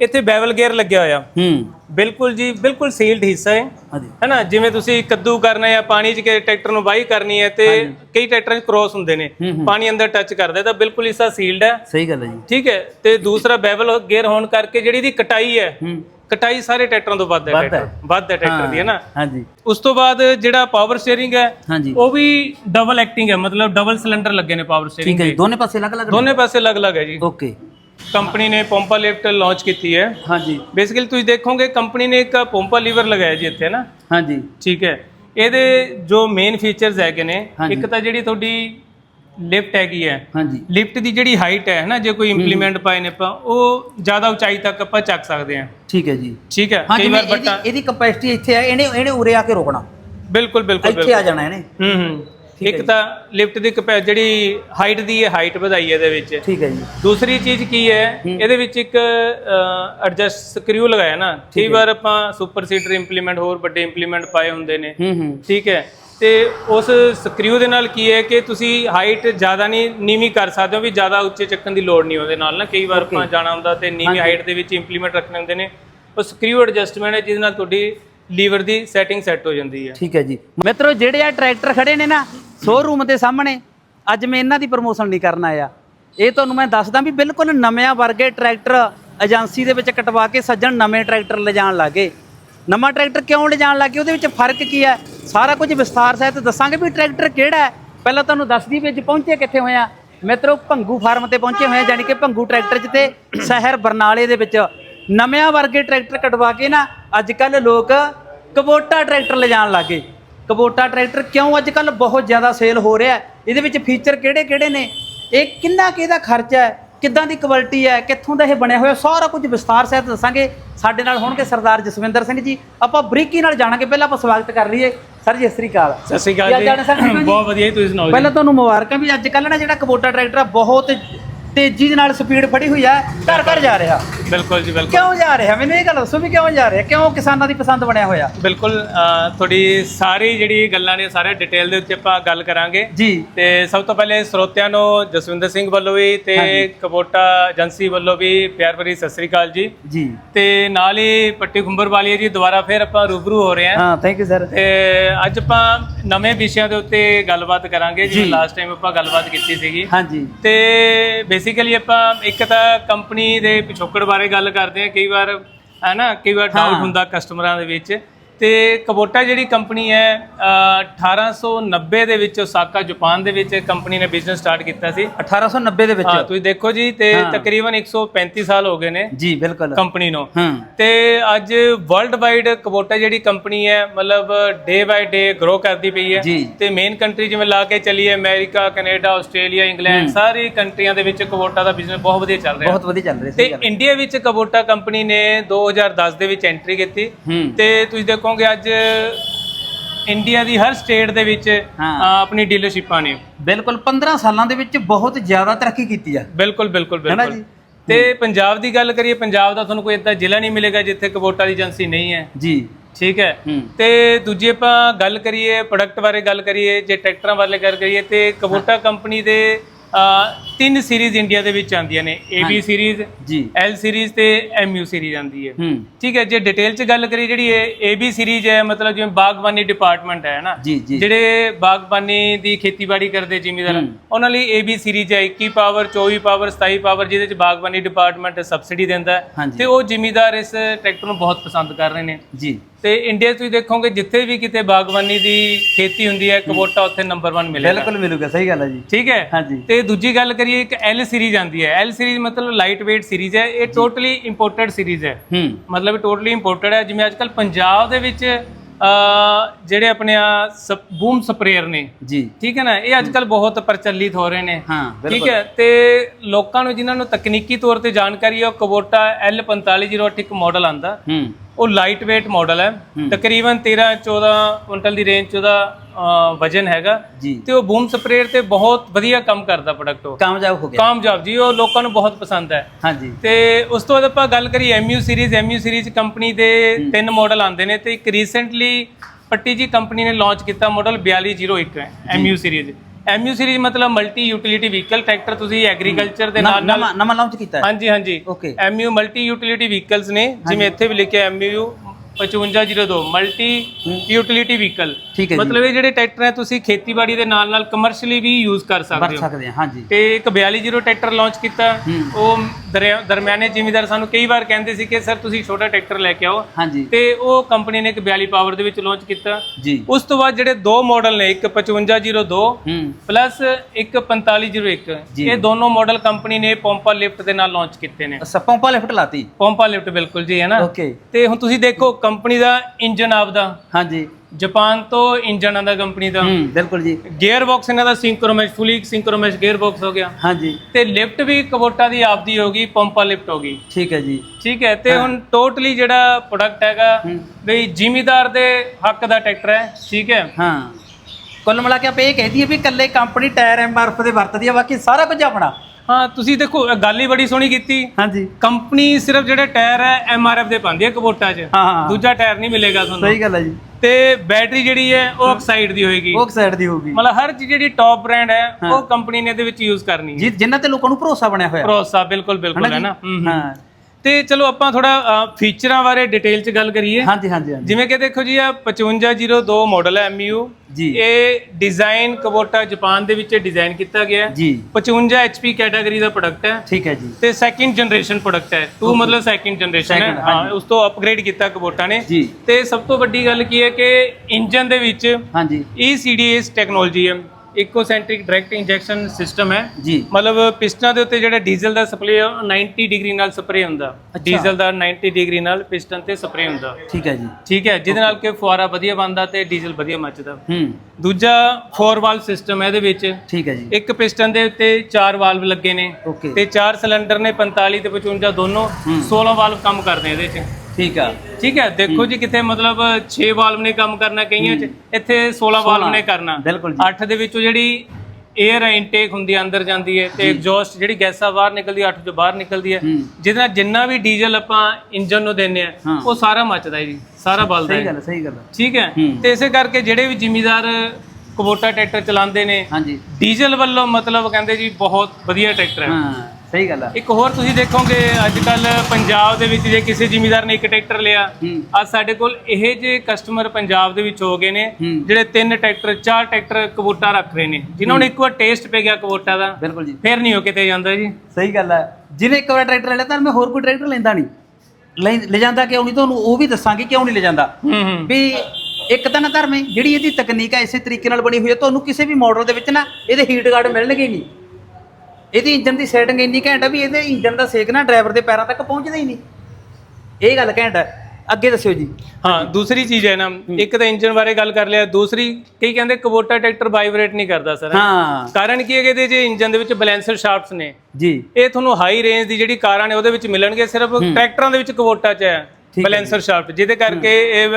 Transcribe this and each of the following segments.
ਇੱਥੇ bevel gear ਲੱਗਿਆ ਹੋਇਆ। ਹੂੰ। ਬਿਲਕੁਲ ਜੀ ਬਿਲਕੁਲ ਸੀਲਡ ਹਿੱਸਾ ਹੈ। ਹਾਂਜੀ। ਹੈਨਾ ਜਿਵੇਂ ਤੁਸੀਂ ਕੱਦੂ ਕਰਨਾ ਹੈ ਪਾਣੀ 'ਚ ਕੇ ਟਰੈਕਟਰ ਨੂੰ ਵਾਹੀ ਕਰਨੀ ਹੈ ਤੇ ਕਈ ਟਰੈਕਟਰਾਂ 'ਚ ਕ੍ਰੋਸ ਹੁੰਦੇ ਨੇ। ਪਾਣੀ ਅੰਦਰ ਟੱਚ ਕਰਦਾ ਤਾਂ ਬਿਲਕੁਲ ਹਿੱਸਾ ਸੀਲਡ ਹੈ। ਸਹੀ ਗੱਲ ਹੈ ਜੀ। ਠੀਕ ਹੈ ਤੇ ਦੂਸਰਾ ਬੈਵਲ ਗੇਅਰ ਹੋਣ ਕਰਕੇ ਜਿਹੜੀ ਦੀ ਕਟਾਈ ਹੈ ਹੂੰ। ਕਟਾਈ ਸਾਰੇ ਟਰੈਕਟਰਾਂ ਤੋਂ ਵੱਧ ਹੈ। ਟਰੈਕਟਰ। ਵੱਧ ਹੈ ਟਰੈਕਟਰ ਦੀ ਹੈ ਨਾ ਹਾਂਜੀ। ਉਸ ਤੋਂ ਬਾਅਦ ਜਿਹੜਾ ਪਾਵਰ ਸਟੀਅਰਿੰਗ ਹੈ ਉਹ ਵੀ ਡਬਲ ਐਕਟਿੰਗ ਹੈ ਮਤਲਬ ਡਬਲ ਸਿਲੰਡਰ ਲੱਗੇ ਨੇ ਪਾਵਰ ਸਟੀਅਰਿੰਗ ਠੀਕ ਹੈ ਜੀ ਦੋਨੇ ਪਾਸੇ ਅਲੱਗ-ਅਲੱਗ ਦੋਨੇ ਪਾਸੇ ਅਲੱਗ-ਅਲੱਗ ਹੈ ਜੀ। ਓਕੇ ਕੰਪਨੀ ਨੇ ਪੰਪਾ ਲਿਫਟ ਲਾਂਚ ਕੀਤੀ ਹੈ। ਹਾਂਜੀ। ਬੇਸਿਕਲੀ ਤੁਸੀਂ ਦੇਖੋਗੇ ਕੰਪਨੀ ਨੇ ਇੱਕ ਪੰਪਾ ਲੀਵਰ ਲਗਾਇਆ ਜੀ ਇੱਥੇ ਨਾ? ਹਾਂਜੀ। ਠੀਕ ਹੈ। ਇਹਦੇ ਜੋ ਮੇਨ ਫੀਚਰਸ ਹੈਗੇ ਨੇ ਹਾਂਜੀ। ਇੱਕ ਤਾਂ ਜਿਹੜੀ ਤੁਹਾਡੀ ਲਿਫਟ ਹੈਗੀ ਹੈ ਹਾਂਜੀ। ਲਿਫਟ ਦੀ ਜਿਹੜੀ ਹਾਈਟ ਹੈ ਨਾ ਜੇ ਕੋਈ ਇੰਪਲੀਮੈਂਟ ਪਾਏ ਨੇ ਆਪਾਂ ਉਹ ਜ਼ਿਆਦਾ ਉਚਾਈ ਤੱਕ ਆਪਾਂ ਚੱਕ ਸਕਦੇ ਹਾਂ। ਠੀਕ ਹੈ ਜੀ। ਠੀਕ ਹੈ। ਹਾਂ ਕਈ ਜਿਵੇਂ ਵਾਰ ਇਹਦੀ ਬੱਟਾ ਇਹਦੀ ਕਪੈਸਿਟੀ ਇੱਥੇ ਹੈ ਇਹਨੇ ਇਹਨੇ ਉਰੇ ਆ ਕੇ ਰੋਕਣਾ। ਬਿਲਕੁਲ ਬਿਲਕੁਲ ਇੱਥੇ ਆ ਜਾਣਾ ਇਹਨੇ। ਹੂੰ ਹੂੰ। ਇੱਕ ਤਾਂ ਲਿਫਟ ਦੀ ਕਪੈ ਜਿਹੜੀ ਹਾਈਟ ਦੀ ਹੈ ਹਾਈਟ ਵਧਾਈ ਇਹਦੇ ਵਿੱਚ। ਠੀਕ ਹੈ ਜੀ। ਦੂਸਰੀ ਚੀਜ਼ ਕੀ ਹੈ ਇਹਦੇ ਵਿੱਚ ਇੱਕ ਐਡਜਸਟ ਸਕਰੂ ਲਗਾਇਆ ਨਾ ਕਈ ਵਾਰ ਆਪਾਂ ਸੁਪਰ ਸੀਡਰ ਇੰਪਲੀਮੈਂਟ ਹੋਰ ਵੱਡੇ ਇੰਪਲੀਮੈਂਟ ਪਾਏ ਹੁੰਦੇ ਨੇ। ਠੀਕ ਹੈ। ਤੇ ਉਸ ਸਕਰੂ ਦੇ ਨਾਲ ਕੀ ਹੈ ਕਿ ਤੁਸੀਂ ਹਾਈਟ ਜ਼ਿਆਦਾ ਨਹੀਂ ਨੀਵੀਂ ਕਰ ਸਕਦੇ ਹੋ ਵੀ ਜ਼ਿਆਦਾ ਉੱਚੇ ਚੱਕਣ ਦੀ ਲੋੜ ਨਹੀਂ ਉਹਦੇ ਨਾਲ ਨਾ। ਕਈ ਵਾਰ ਆਪਾਂ ਜਾਣਾ ਹੁੰਦਾ ਤੇ ਨੀਵੀਂ ਹਾਈਟ ਦੇ ਵਿੱਚ ਇੰਪਲੀਮੈਂਟ ਰੱਖਣੇ ਹੁੰਦੇ ਨੇ। ਉਹ ਸਕਰੂ ਐਡਜਸਟਮੈਂਟ ਹੈ ਜਿਹਦੇ ਨਾਲ ਤੁਹਾਡੀ ਲੀਵਰ ਦੀ ਸੈਟਿੰਗ ਸੈੱਟ ਹੋ ਜਾਂਦੀ ਹੈ। ਠੀਕ ਹੈ ਜੀ। ਮਿੱਤਰੋ ਜਿਹੜੇ ਆ ਟਰੈਕਟਰ ਖੜੇ ਨੇ ਨਾ ਸ਼ੋਰੂਮ ਦੇ ਸਾਹਮਣੇ ਅੱਜ ਮੈਂ ਇਹਨਾਂ ਦੀ ਪ੍ਰਮੋਸ਼ਨ ਨਹੀਂ ਕਰਨ ਆਇਆ। ਇਹ ਤੁਹਾਨੂੰ ਮੈਂ ਦੱਸਦਾ ਵੀ ਬਿਲਕੁਲ ਨਵਿਆਂ ਵਰਗੇ ਟਰੈਕਟਰ ਏਜੰਸੀ ਦੇ ਵਿੱਚ ਕਟਵਾ ਕੇ ਸੱਜਣ ਨਵੇਂ ਟਰੈਕਟਰ ਲਿਜਾਣ ਲੱਗੇ ਨਵਾਂ ਟਰੈਕਟਰ ਕਿਉਂ ਲਿਜਾਣ ਲੱਗੇ ਉਹਦੇ ਵਿੱਚ ਫ਼ਰਕ ਕੀ ਹੈ? ਸਾਰਾ ਕੁਝ ਵਿਸਥਾਰ ਸਹਿਤ ਦੱਸਾਂਗੇ ਵੀ ਟਰੈਕਟਰ ਕਿਹੜਾ ਹੈ। ਪਹਿਲਾਂ ਤੁਹਾਨੂੰ ਦੱਸਦੀ ਵੀ ਅੱਜ ਪਹੁੰਚੇ ਕਿੱਥੇ ਹੋਏ ਆ। ਮਿੱਤਰੋ, ਭੰਗੂ ਫਾਰਮ ਤੇ ਪਹੁੰਚੇ ਹੋਏ ਆ ਯਾਨੀ ਕਿ ਭੰਗੂ ਟਰੈਕਟਰ 'ਚ ਤੇ ਸ਼ਹਿਰ ਬਰਨਾਲੇ ਦੇ ਵਿੱਚ ਨਵਿਆਂ ਵਰਗੇ ਟਰੈਕਟਰ ਕਟਵਾ ਕੇ ਨਾ, ਅੱਜ ਕੱਲ ਲੋਕ ਕਬੋਟਾ ਟਰੈਕਟਰ ਲਿਜਾਣ ਲੱਗੇ ਕਬੋਟਾ ਟਰੈਕਟਰ ਕਿਉਂ ਅੱਜ ਕੱਲ ਬਹੁਤ ਜ਼ਿਆਦਾ ਸੇਲ ਹੋ ਰਿਹਾ ਹੈ? ਇਹਦੇ ਵਿੱਚ ਫੀਚਰ ਕਿਹੜੇ ਕਿਹੜੇ ਨੇ? ਇਹ ਕਿੰਨਾ ਕਿਹਦਾ ਖਰਚਾ ਹੈ? ਕਿੱਦਾਂ ਦੀ ਕੁਆਲਿਟੀ ਹੈ? ਕਿੱਥੋਂ ਦਾ ਇਹ ਬਣਿਆ ਹੋਇਆ? ਸਾਰਾ ਕੁਝ ਵਿਸਥਾਰ ਸਹਿਤ ਦੱਸਾਂਗੇ। ਸਾਡੇ ਨਾਲ ਹੋਣਗੇ ਸਰਦਾਰ ਜਸਵਿੰਦਰ ਸਿੰਘ ਜੀ। ਆਪਾਂ ਬਰੀਕੀ ਨਾਲ ਜਾਣਾਂਗੇ। ਪਹਿਲਾਂ ਆਪਾਂ ਸਵਾਗਤ ਕਰ ਲਈਏ। ਸਰ ਜੀ ਸਤਿ ਸ੍ਰੀ ਅਕਾਲ। ਸਤਿ ਸ਼੍ਰੀ ਅਕਾਲ ਜੀ? ਬਹੁਤ ਵਧੀਆ ਤੁਸੀਂ ਸੁਣਾਓ ਪਹਿਲਾਂ ਤੁਹਾਨੂੰ ਮੁਬਾਰਕਾਂ ਵੀ। ਅੱਜ ਕੱਲ੍ਹ ਨਾ ਜਿਹੜਾ ਕਬੋਟਾ ਟਰੈਕਟਰ ਆ ਬਹੁਤ ਤੇਜ਼ੀ ਦੇ ਨਾਲ ਸਪੀਡ ਫੜੀ ਹੋਈ ਹੈ ਘਰ ਘਰ ਜਾ ਰਿਹਾ। ਬਿਲਕੁਲ ਜੀ ਬਿਲਕੁਲ। ਕਿਉਂ ਜਾ ਰਿਹਾ? ਮੈਨੂੰ ਇਹ ਗੱਲ ਦੱਸੋ ਵੀ ਕਿਉਂ ਜਾ ਰਿਹਾ? ਕਿਉਂ ਕਿਸਾਨਾਂ ਦੀ ਪਸੰਦ ਬਣਿਆ ਹੋਇਆ? ਬਿਲਕੁਲ ਤੁਹਾਡੀ ਸਾਰੀ ਜਿਹੜੀ ਗੱਲਾਂ ਨੇ ਸਾਰੇ ਡਿਟੇਲ ਦੇ ਉੱਤੇ ਆਪਾਂ ਗੱਲ ਕਰਾਂਗੇ। ਜੀ। ਤੇ ਸਭ ਤੋਂ ਪਹਿਲੇ ਸਰੋਤਿਆਂ ਨੂੰ ਜਸਵਿੰਦਰ ਸਿੰਘ ਵੱਲੋਂ ਵੀ ਤੇ ਕਬੋਟਾ ਏਜੰਸੀ ਵੱਲੋਂ ਵੀ ਪਿਆਰ ਭਰੀ ਸਤਿ ਸ੍ਰੀ ਅਕਾਲ ਜੀ। ਜੀ। ਤੇ ਨਾਲ ਹੀ ਪੱਟੀ ਖੁੰਬਰ ਵਾਲੀ ਜੀ ਦੁਬਾਰਾ ਫਿਰ ਆਪਾਂ ਰੂਬਰੂ ਹੋ ਰਹੇ ਹਾਂ। ਹਾਂ ਥੈਂਕ ਯੂ ਸਰ ਤੇ ਅੱਜ ਆਪਾਂ ਨਵੇਂ ਵਿਸ਼ਿਆਂ ਦੇ ਉੱਤੇ ਗੱਲਬਾਤ ਕਰਾਂਗੇ ਜਿਵੇਂ ਲਾਸਟ ਟਾਈਮ ਆਪਾਂ ਗੱਲਬਾਤ ਕੀਤੀ ਸੀਗੀ। ਹਾਂਜੀ। ਤੇ ਬੇਸਿਕਲੀ ਆਪਾਂ ਇੱਕ ਤਾਂ ਕੰਪਨੀ ਦੇ ਪਿਛੋਕੜ ਬਾਰੇ ਗੱਲ ਕਰਦੇ ਹਾਂ ਕਈ ਵਾਰ ਹੈ ਨਾ ਕਈ ਵਾਰ ਡਾਊਟ ਹੁੰਦਾ ਕਸਟਮਰਾਂ ਦੇ ਵਿੱਚ। ਤੇ ਕਬੋਟਾ ਜਿਹੜੀ ਕੰਪਨੀ ਹੈ ਅਹ, 1890 ਦੇ ਵਿੱਚ ਓਸਾਕਾ ਜਾਪਾਨ ਦੇ ਵਿੱਚ ਕੰਪਨੀ ਨੇ ਬਿਜ਼ਨਸ ਸਟਾਰਟ ਕੀਤਾ ਸੀ। 1890 ਦੇ ਵਿੱਚ? ਹਾਂ ਤੁਸੀਂ ਦੇਖੋ ਜੀ ਤੇ ਤਕਰੀਬਨ 135 ਸਾਲ ਹੋ ਗਏ ਨੇ ਜੀ ਬਿਲਕੁਲ। ਕੰਪਨੀ ਨੂੰ। ਹਾਂ। ਤੇ ਅੱਜ ਵਰਲਡ ਵਾਈਡ ਕਬੋਟਾ ਜਿਹੜੀ ਕੰਪਨੀ ਹੈ ਮਤਲਬ ਡੇ ਬਾਈ ਡੇ ਗਰੋ ਕਰਦੀ ਪਈ ਹੈ। ਤੇ ਮੇਨ ਕੰਟਰੀ ਜਿਵੇਂ ਲਾ ਕੇ ਚੱਲੀਏ ਅਮਰੀਕਾ ਕੈਨੇਡਾ ਆਸਟ੍ਰੇਲੀਆ ਇੰਗਲੈਂਡ ਸਾਰੀ ਕੰਟਰੀਆਂ ਦੇ ਵਿੱਚ ਕਬੋਟਾ ਦਾ ਬਿਜ਼ਨਸ ਬਹੁਤ ਵਧੀਆ ਚੱਲ ਰਿਹਾ। ਬਹੁਤ ਵਧੀਆ ਚੱਲ ਰਿਹਾ ਤੇ ਇੰਡੀਆ ਵਿੱਚ ਕਬੋਟਾ ਕੰਪਨੀ ਨੇ 2010 ਦੇ ਵਿੱਚ ਐਂਟਰੀ ਕੀਤੀ। ਤੇ ਤੁਸੀਂ ਦੇਖੋਗੇ ਅੱਜ ਇੰਡੀਆ ਦੀ ਹਰ ਸਟੇਟ ਦੇ ਵਿੱਚ ਹਾਂ। ਆਪਣੀ ਡੀਲਰਸ਼ਿਪਾਂ ਨੇ। ਬਿਲਕੁਲ 15 ਸਾਲਾਂ ਦੇ ਵਿੱਚ ਬਹੁਤ ਜ਼ਿਆਦਾ ਤਰੱਕੀ ਕੀਤੀ ਆ। ਬਿਲਕੁਲ ਬਿਲਕੁਲ ਹੈ ਨਾ ਬਿਲਕੁਲ। ਜੀ? ਤੇ ਪੰਜਾਬ ਦੀ ਗੱਲ ਕਰੀਏ ਪੰਜਾਬ ਦਾ ਤੁਹਾਨੂੰ ਕੋਈ ਇਦਾਂ ਜ਼ਿਲ੍ਹਾ ਨਹੀਂ ਮਿਲੇਗਾ ਜਿੱਥੇ ਕਬੋਟਾ ਦੀ ਏਜੰਸੀ ਨਹੀਂ ਹੈ। ਜੀ। ਠੀਕ ਹੈ। ਹੂੰ। ਤੇ ਦੂਜੀ ਆਪਾਂ ਗੱਲ ਕਰੀਏ ਪ੍ਰੋਡਕਟ ਬਾਰੇ ਗੱਲ ਕਰੀਏ ਜੇ ਟਰੈਕਟਰਾਂ ਬਾਰੇ ਗੱਲ ਕਰੀਏ ਤੇ ਕਬੋਟਾ ਕੰਪਨੀ ਦੇ ਤਿੰਨ ਸੀਰੀਜ਼ ਇੰਡੀਆ ਦੇ ਵਿੱਚ ਆਉਂਦੀਆਂ ਨੇ AB ਸੀਰੀਜ਼ ਜੀ। L ਸੀਰੀਜ਼ ਤੇ MU ਸੀਰੀਜ਼ ਆਉਂਦੀ ਹੈ। ਹੂੰ। ਠੀਕ ਹੈ ਜੇ ਡਿਟੇਲ ਚ ਗੱਲ ਕਰੀਏ ਜਿਹੜੀ ਇਹ AB ਸੀਰੀਜ਼ ਹੈ ਮਤਲਬ ਜਿਵੇਂ ਬਾਗਬਾਨੀ ਡਿਪਾਰਟਮੈਂਟ ਹੈ ਨਾ? ਜੀ ਜੀ। ਜਿਹੜੇ ਬਾਗਬਾਨੀ ਦੀ ਖੇਤੀਬਾੜੀ ਕਰਦੇ ਜ਼ਿਮੀਦਾਰ ਉਹਨਾਂ ਲਈ AB ਸੀਰੀਜ਼ ਹੈ 21 ਪਾਵਰ 24 ਪਾਵਰ 27 ਪਾਵਰ ਜਿਹਦੇ ਚ ਬਾਗਬਾਨੀ ਡਿਪਾਰਟਮੈਂਟ ਸਬਸਿਡੀ ਦਿੰਦਾ ਹੈ। ਹਾਂਜੀ। ਤੇ ਉਹ ਜ਼ਿਮੀਦਾਰ ਇਸ ਟਰੈਕਟਰ ਨੂੰ ਬਹੁਤ ਪਸੰਦ ਕਰ ਰਹੇ ਨੇ। ਜੀ। ਤੇ ਇੰਡੀਆ 'ਚ ਤੁਸੀਂ ਦੇਖੋਗੇ ਜਿੱਥੇ ਵੀ ਕਿਤੇ ਬਾਗਬਾਨੀ ਦੀ ਖੇਤੀ ਹੁੰਦੀ ਹੈ ਕਬੋਟਾ ਉੱਥੇ ਨੰਬਰ 1 ਮਿਲੇਗਾ। ਬਿਲਕੁਲ ਮਿਲੂਗਾ ਸਹੀ ਗੱਲ ਹੈ ਜੀ। ਠੀਕ ਹੈ? ਹਾਂਜੀ। ਤੇ ਦੂਜੀ ਗੱਲ ਕਰੀਏ ਇੱਕ L ਸੀਰੀਜ਼ ਆਂਦੀ ਹੈ। L ਸੀਰੀਜ਼ ਮਤਲਬ ਲਾਈਟ weight ਸੀਰੀਜ਼ ਹੈ। ਇਹ ਟੋਟਲੀ ਇੰਪੋਰਟਡ ਸੀਰੀਜ਼ ਹੈ। ਹੂੰ। ਮਤਲਬ ਟੋਟਲੀ ਇੰਪੋਰਟਡ ਹੈ। ਜਿਵੇਂ ਅੱਜਕੱਲ ਪੰਜਾਬ ਦੇ ਵਿੱਚ ਅ ਜਿਹੜੇ ਆਪਣੇ ਆ ਬੂਮ ਸਪਰੇਅਰ ਨੇ। ਜੀ। ਠੀਕ ਹੈ ਨਾ? ਇਹ ਅੱਜਕੱਲ ਬਹੁਤ ਪ੍ਰਚਲਿਤ ਹੋ ਰਹੇ ਨੇ। ਹਾਂ ਠੀਕ ਬਿਲਕੁਲ ਹੈ? ਤੇ ਲੋਕਾਂ ਨੂੰ ਜਿਨ੍ਹਾਂ ਨੂੰ ਤਕਨੀਕੀ ਤੌਰ ਤੇ ਜਾਣਕਾਰੀ ਹੈ ਉਹ ਕਬੋਟਾ L4508 ਇੱਕ ਮਾਡਲ ਆਂਦਾ ਹੂੰ। ਉਹ ਲਾਈਟ weight ਮਾਡਲ ਹੈ। ਤਕਰੀਬਨ 13 14 ਕੁਇੰਟਲ ਦੀ ਰੇਂਜ 'ਚ ਉਹਦਾ ਵਜਨ ਹੈਗਾ। ਤੇ ਉਹ ਬੂਮ ਸਪਰੇਅਰ ਤੇ ਬਹੁਤ ਵਧੀਆ ਕੰਮ ਕਰਦਾ ਪ੍ਰੋਡਕਟ ਉਹ। ਕਾਮਯਾਬ ਹੋ ਗਿਆ। ਕਾਮਯਾਬ ਜੀ ਉਹ ਲੋਕਾਂ ਨੂੰ ਬਹੁਤ ਪਸੰਦ ਹੈ। ਹਾਂਜੀ। ਤੇ ਉਸ ਤੋਂ ਬਾਅਦ ਆਪਾਂ ਗੱਲ ਕਰੀਏ MU series. MU series company ਦੇ ਤਿੰਨ ਮਾਡਲ ਆਉਂਦੇ ਨੇ ਤੇ ਇੱਕ ਰੀਸੈਂਟਲੀ ਪੱਟੀ ਜੀ ਕੰਪਨੀ ਨੇ ਲਾਂਚ ਕੀਤਾ ਮਾਡਲ 4201 ਹੈ MU ਸੀਰੀਜ਼। ਐਮਯੂ ਸੀਰੀਜ਼ ਮਤਲਬ ਮਲਟੀ ਯੂਟਿਲਿਟੀ ਵਹੀਕਲ ਟਰੈਕਟਰ ਤੁਸੀਂ ਐਗਰੀਕਲਚਰ ਦੇ ਨਾਲ ਨਾਲ ਨਵਾਂ ਲਾਂਚ ਕੀਤਾ ਹੈ। ਹਾਂਜੀ ਹਾਂਜੀ। Okay MU multi utility vehicles ਨੇ ਜਿਵੇਂ ਇੱਥੇ ਵੀ ਲਿਖਿਆ ਐਮਯੂ 5502 ਮਲਟੀ ਯੂਟਿਲਿਟੀ ਵਹੀਕਲ ਠੀਕ ਹੈ ਜੀ। ਮਤਲਬ ਇਹ ਜਿਹੜੇ ਟਰੈਕਟਰ ਹੈ ਤੁਸੀਂ ਖੇਤੀਬਾੜੀ ਦੇ ਨਾਲ ਨਾਲ ਕਮਰਸ਼ੀਅਲੀ ਵੀ ਯੂਜ਼ ਕਰ ਸਕਦੇ ਹੋ। ਸਕਦੇ ਹਾਂ ਹਾਂਜੀ। ਤੇ ਇੱਕ 4200 ਟਰੈਕਟਰ ਲਾਂਚ ਕੀਤਾ। ਹੂੰ। ਉਹ ਦਰਿਆ- ਦਰਮਿਆਨੇ ਜ਼ਿਮੀਦਾਰ ਸਾਨੂੰ ਕਈ ਵਾਰ ਕਹਿੰਦੇ ਸੀ ਕਿ ਸਰ ਤੁਸੀਂ ਛੋਟਾ ਟਰੈਕਟਰ ਲੈ ਕੇ ਆਓ। ਹਾਂਜੀ। ਤੇ ਉਹ ਕੰਪਨੀ ਨੇ ਇੱਕ 42 ਪਾਵਰ ਦੇ ਵਿੱਚ ਲਾਂਚ ਕੀਤਾ। ਜੀ। ਉਸ ਤੋਂ ਬਾਅਦ ਜਿਹੜੇ ਦੋ ਮਾਡਲ ਨੇ ਇੱਕ 5502 ਹੂੰ। ਪਲੱਸ ਇੱਕ 4501 ਜੀ। ਇਹ ਦੋਨੋਂ ਮਾਡਲ ਕੰਪਨੀ ਨੇ ਪੰਪਾ ਲਿਫਟ ਦੇ ਨਾਲ ਲਾਂਚ ਕੀਤੇ ਨੇ। ਅੱਛਾ ਪੰਪਾ ਲਿਫਟ ਲਾਤੀ? ਪੰਪਾ ਲਿਫਟ ਬਿਲਕੁਲ ਜੀ ਹੈ ਨਾ? ਓਕੇ ਤੇ ਹੁਣ ਤੁਸੀਂ ਦੇਖੋ ਕੰਪਨੀ ਦਾ ਇੰਜਨ ਆਪਦਾ? ਹਾਂਜੀ। ਜਾਪਾਨ ਤੋਂ ਇੰਜਨ ਆਂਦਾ ਕੰਪਨੀ ਦਾ। ਹੂੰ ਬਿਲਕੁਲ ਜੀ। ਗੇਅਰ ਬਾਕਸ ਇਹਨਾਂ ਦਾ synchromesh fully synchromesh gear box ਹੋ ਗਿਆ। ਹਾਂਜੀ। ਤੇ ਲਿਫਟ ਵੀ ਕਬੋਟਾ ਦੀ ਆਪਦੀ ਹੋਗੀ ਪੰਪਾ ਲਿਫਟ ਹੋਗੀ ਠੀਕ ਹੈ ਜੀ। ਠੀਕ ਹੈ ਤੇ ਹੁਣ ਟੋਟਲੀ ਜਿਹੜਾ ਪ੍ਰੋਡਕਟ ਹੈਗਾ। ਬਈ ਜ਼ਿਮੀਦਾਰ ਦੇ ਹੱਕ ਦਾ ਟਰੈਕਟਰ ਹੈ ਠੀਕ ਹੈ? ਹਾਂ। ਕੁੱਲ ਮਿਲਾ ਕੇ ਆਪਾਂ ਇਹ ਕਹਿ ਦਈਏ ਵੀ ਇਕੱਲੇ ਕੰਪਨੀ ਟਾਇਰ ਐਮਆਰਐਫ ਦੇ ਵਰਤਦੀ ਆ ਬਾਕੀ ਸਾਰਾ ਕੁਝ ਆਪਣਾ। ਹਾਂ ਤੁਸੀਂ ਦੇਖੋ ਇਹ ਗੱਲ ਹੀ ਬੜੀ ਸੋਹਣੀ ਕੀਤੀ। ਹਾਂਜੀ। ਕੰਪਨੀ ਸਿਰਫ ਜਿਹੜੇ ਟਾਇਰ ਹੈ ਐਮਆਰਐਫ ਦੇ ਪਾਉਂਦੀ ਹੈ ਕਬੋਟਾ 'ਚ। ਹਾਂ, ਹਾਂ। ਦੂਜਾ ਟਾਇਰ ਨਹੀਂ ਮਿਲੇਗਾ ਤੁਹਾਨੂੰ। ਸਹੀ ਗੱਲ ਹੈ ਜੀ। ਤੇ ਬੈਟਰੀ ਜਿਹੜੀ ਹੈ ਉਹ ਆਕਸਾਈਡ ਦੀ ਹੋਏਗੀ। ਉਹ ਸਾਈਡ ਦੀ ਹੋਊਗੀ। ਮਤਲਬ ਹਰ ਚੀਜ਼ ਜਿਹੜੀ ਟੌਪ ਬ੍ਰਾਂਡ ਹੈ। ਉਹ ਕੰਪਨੀ ਨੇ ਇਹਦੇ ਵਿੱਚ ਯੂਜ਼ ਕਰਨੀ ਹੈ। ਜੀ ਜਿਨ੍ਹਾਂ ਤੇ ਲੋਕਾਂ ਨੂੰ ਭਰੋਸਾ ਬਣਿਆ ਹੋਇਆ। ਭਰੋਸਾ ਬਿਲਕੁਲ ਬਿਲਕੁਲ ਹੈ? ਨਾ। ਹਾਂ। ਤੇ ਚਲੋ ਆਪਾਂ ਥੋੜਾ ਫੀਚਰਾਂ ਬਾਰੇ ਡਿਟੇਲ 'ਚ ਗੱਲ ਕਰੀਏ। ਹਾਂਜੀ ਹਾਂਜੀ ਹਾਂਜੀ। ਜਿਵੇਂ ਕਿ ਦੇਖੋ ਜੀ ਆ 5502 ਮਾਡਲ ਹੈ MU ਜੀ। ਇਹ ਡਿਜ਼ਾਈਨ ਕਬੋਟਾ ਜਾਪਾਨ ਦੇ ਵਿੱਚ ਡਿਜ਼ਾਈਨ ਕੀਤਾ ਗਿਆ ਹੈ। ਜੀ। 55 HP ਕੈਟਾਗਰੀ ਦਾ ਪ੍ਰੋਡਕਟ ਹੈ। ਠੀਕ ਹੈ ਜੀ। ਤੇ ਸੈਕਿੰਡ ਜਨਰੇਸ਼ਨ ਪ੍ਰੋਡਕਟ ਹੈ। 2 ਮਤਲਬ ਸੈਕਿੰਡ ਜਨਰੇਸ਼ਨ ਹੈ। ਉਸ ਤੋਂ ਅਪਗ੍ਰੇਡ ਕੀਤਾ ਕਬੋਟਾ ਨੇ। ਤੇ ਸਭ ਤੋਂ ਵੱਡੀ ਗੱਲ ਕੀ ਹੈ ਕਿ ਇੰਜਨ ਦੇ ਵਿੱਚ ਹਾਂਜੀ। ECDS ਟੈਕਨੋਲੋਜੀ ਹੈ। ਇਕੋਸੈਂਟ੍ਰਿਕ ਡਾਇਰੈਕਟ ਇੰਜੈਕਸ਼ਨ ਸਿਸਟਮ ਹੈ। ਜੀ। ਮਤਲਬ ਪਿਸਟਨਾਂ ਦੇ ਉੱਤੇ ਜਿਹੜਾ ਡੀਜ਼ਲ ਦਾ ਸਪਰੇ 90 ਡਿਗਰੀ ਨਾਲ ਸਪਰੇ ਹੁੰਦਾ। ਡੀਜ਼ਲ ਦਾ 90 ਡਿਗਰੀ ਨਾਲ ਪਿਸਟਨ ਤੇ ਸਪਰੇ ਹੁੰਦਾ। ਠੀਕ ਹੈ ਜੀ। ਠੀਕ ਹੈ ਜਿਹਦੇ ਨਾਲ ਕਿ ਫੁਆਰਾ ਵਧੀਆ ਬਣਦਾ ਤੇ ਡੀਜ਼ਲ ਵਧੀਆ ਮੱਚਦਾ। ਹੂੰ। ਦੂਜਾ 4 ਵਾਲਵ ਸਿਸਟਮ ਹੈ ਇਹਦੇ ਵਿੱਚ। ਠੀਕ ਹੈ ਜੀ। ਇੱਕ ਪਿਸਟਨ ਦੇ ਉੱਤੇ 4 ਵਾਲਵ ਲੱਗੇ ਨੇ। ਤੇ 4 ਸਿਲੰਡਰ ਨੇ 45 ਤੇ 55 ਦੋਨੋਂ ਹੂੰ। 16 ਵਾਲਵ ਕੰਮ ਕਰਦੇ ਇਹਦੇ 'ਚ। ਠੀਕ ਆ। ਠੀਕ ਹੈ ਦੇਖੋ ਜੀ। ਕਿਤੇ ਮਤਲਬ 6 ਵਾਲਵ ਨੇ ਕੰਮ ਕਰਨਾ ਕਈਆਂ 'ਚ ਇੱਥੇ 16 ਵਾਲਵ ਨੇ ਕਰਨਾ। ਬਿਲਕੁਲ ਜੀ। 8 ਦੇ ਵਿੱਚੋਂ ਜਿਹੜੀ 에ਅਰ ਇਨਟੇਕ ਹੁੰਦੀ ਹੈ ਅੰਦਰ ਜਾਂਦੀ ਹੈ ਤੇ ਐਗਜ਼ੌਸਟ ਜਿਹੜੀ ਗੈਸਾਂ ਬਾਹਰ ਨਿਕਲਦੀ ਹੈ 8 ਚੋਂ ਬਾਹਰ ਨਿਕਲਦੀ ਹੈ। ਜਿਹਦੇ ਨਾਲ ਜਿੰਨਾ ਵੀ ਡੀਜ਼ਲ ਆਪਾਂ ਇੰਜਨ ਨੂੰ ਦਿੰਨੇ ਆ। ਉਹ ਸਾਰਾ ਮੱਚਦਾ ਹੈ ਜੀ ਸਾਰਾ ਬਲਦਾ ਸਹੀ ਹੈ ਗੱਲ ਹੈ, ਸਹੀ ਗੱਲ। ਠੀਕ ਹੈ। ਤੇ ਇਸੇ ਕਰਕੇ ਜਿਹੜੇ ਵੀ ਜ਼ਿਮੀਦਾਰ ਕਬੋਟਾ ਟਰੈਕਟਰ ਚਲਾਉਂਦੇ ਨੇ ਹਾਂਜੀ। ਡੀਜ਼ਲ ਵੱਲੋਂ ਮਤਲਬ ਕਹਿੰਦੇ ਜੀ ਬਹੁਤ ਵਧੀਆ ਟਰੈਕਟਰ ਹਾਂ। ਸਹੀ ਗੱਲ ਹੈ ਇੱਕ ਹੋਰ ਤੁਸੀਂ ਦੇਖੋਗੇ ਅੱਜ ਕੱਲ ਪੰਜਾਬ ਦੇ ਵਿੱਚ ਜੇ ਕਿਸੇ ਜ਼ਿਮੀਦਾਰ ਨੇ ਇੱਕ ਟਰੈਕਟਰ ਲਿਆ ਅੱਜ ਸਾਡੇ ਕੋਲ ਇਹ ਜੇ ਕਸਟਮਰ ਪੰਜਾਬ ਦੇ ਵਿੱਚ ਹੋ ਗਏ ਨੇ ਜਿਹੜੇ ਤਿੰਨ ਟਰੈਕਟਰ ਚਾਰ ਟਰੈਕਟਰ ਕਬੋਟਾ ਰੱਖ ਰਹੇ ਨੇ ਜਿਨ੍ਹਾਂ ਨੂੰ ਇੱਕ ਵਾਰ ਟੇਸਟ ਪੈ ਗਿਆ ਕਬੋਟਾ ਦਾ ਬਿਲਕੁਲ ਜੀ। ਫਿਰ ਨਹੀਂ ਹੋ ਕਿਤੇ ਜਾਂਦਾ ਜੀ। ਸਹੀ ਗੱਲ ਹੈ ਜਿਹਨੇ ਇੱਕ ਵਾਰ ਟਰੈਕਟਰ ਲੈ ਲਿਆ ਤਾਂ ਮੈਂ ਹੋਰ ਕੋਈ ਟਰੈਕਟਰ ਲੈਂਦਾ ਨਹੀਂ। ਲੈ ਜਾਂਦਾ ਕਿਉਂ ਨਹੀਂ ਤੁਹਾਨੂੰ ਉਹ ਵੀ ਦੱਸਾਂਗੇ ਕਿਉਂ ਨਹੀਂ ਲੈ ਜਾਂਦਾ। ਵੀ ਇੱਕ ਤਾਂ ਨਾ ਧਰਮੇ ਜਿਹੜੀ ਇਹਦੀ ਤਕਨੀਕ ਹੈ ਇਸੇ ਤਰੀਕੇ ਨਾਲ ਬਣੀ ਹੋਈ ਹੈ ਤੁਹਾਨੂੰ ਕਿਸੇ ਵੀ ਮਾਡਲ ਦੇ ਵਿੱਚ ਨਾ ਇਹਦੇ ਹੀਟ ਗਾਰਡ ਮਿਲਣਗੇ ਨਹੀਂ। ਇਹਦੀ ਇੰਜਨ ਦੀ ਸੈਟਿੰਗ ਇੰਨੀ ਘੈਂਟ ਹੈ ਵੀ ਇਹਦੇ ਇੰਜਨ ਦਾ ਸੇਕ ਨਾ ਡਰਾਈਵਰ ਦੇ ਪੈਰਾਂ ਤੱਕ ਪਹੁੰਚਦਾ ਹੀ ਨਹੀਂ। ਇਹ ਗੱਲ ਘੈਂਟ ਹੈ ਅੱਗੇ ਦੱਸਿਓ ਜੀ। ਹਾਂ ਦੂਸਰੀ ਚੀਜ਼ ਹੈ ਨਾ ਇੱਕ ਤਾਂ ਇੰਜਨ ਬਾਰੇ ਗੱਲ ਕਰ ਲਿਆ ਦੂਸਰੀ ਕਈ ਕਹਿੰਦੇ ਕਬੋਟਾ ਟਰੈਕਟਰ ਵਾਈਬ੍ਰੇਟ ਨਹੀਂ ਕਰਦਾ ਸਰ। ਹਾਂ। ਕਾਰਨ ਕੀ ਹੈ ਕਿ ਇਹਦੇ ਜੇ ਇੰਜਨ ਦੇ ਵਿੱਚ ਬੈਲੈਂਸਰ ਸ਼ਾਫਟਸ ਨੇ ਜੀ। ਇਹ ਤੁਹਾਨੂੰ ਹਾਈ ਰੇਂਜ ਦੀ ਜਿਹੜੀ ਕਾਰਾਂ ਨੇ ਉਹਦੇ ਵਿੱਚ ਮਿਲਣਗੇ ਸਿਰਫ ਟਰੈਕਟਰਾਂ ਦੇ ਵਿੱਚ ਕਬੋਟਾ 'ਚ ਹੈ ਬੈਲੈਂਸਰ ਸ਼ਾਫਟ ਜਿਹਦੇ ਕਰਕੇ ਇਹ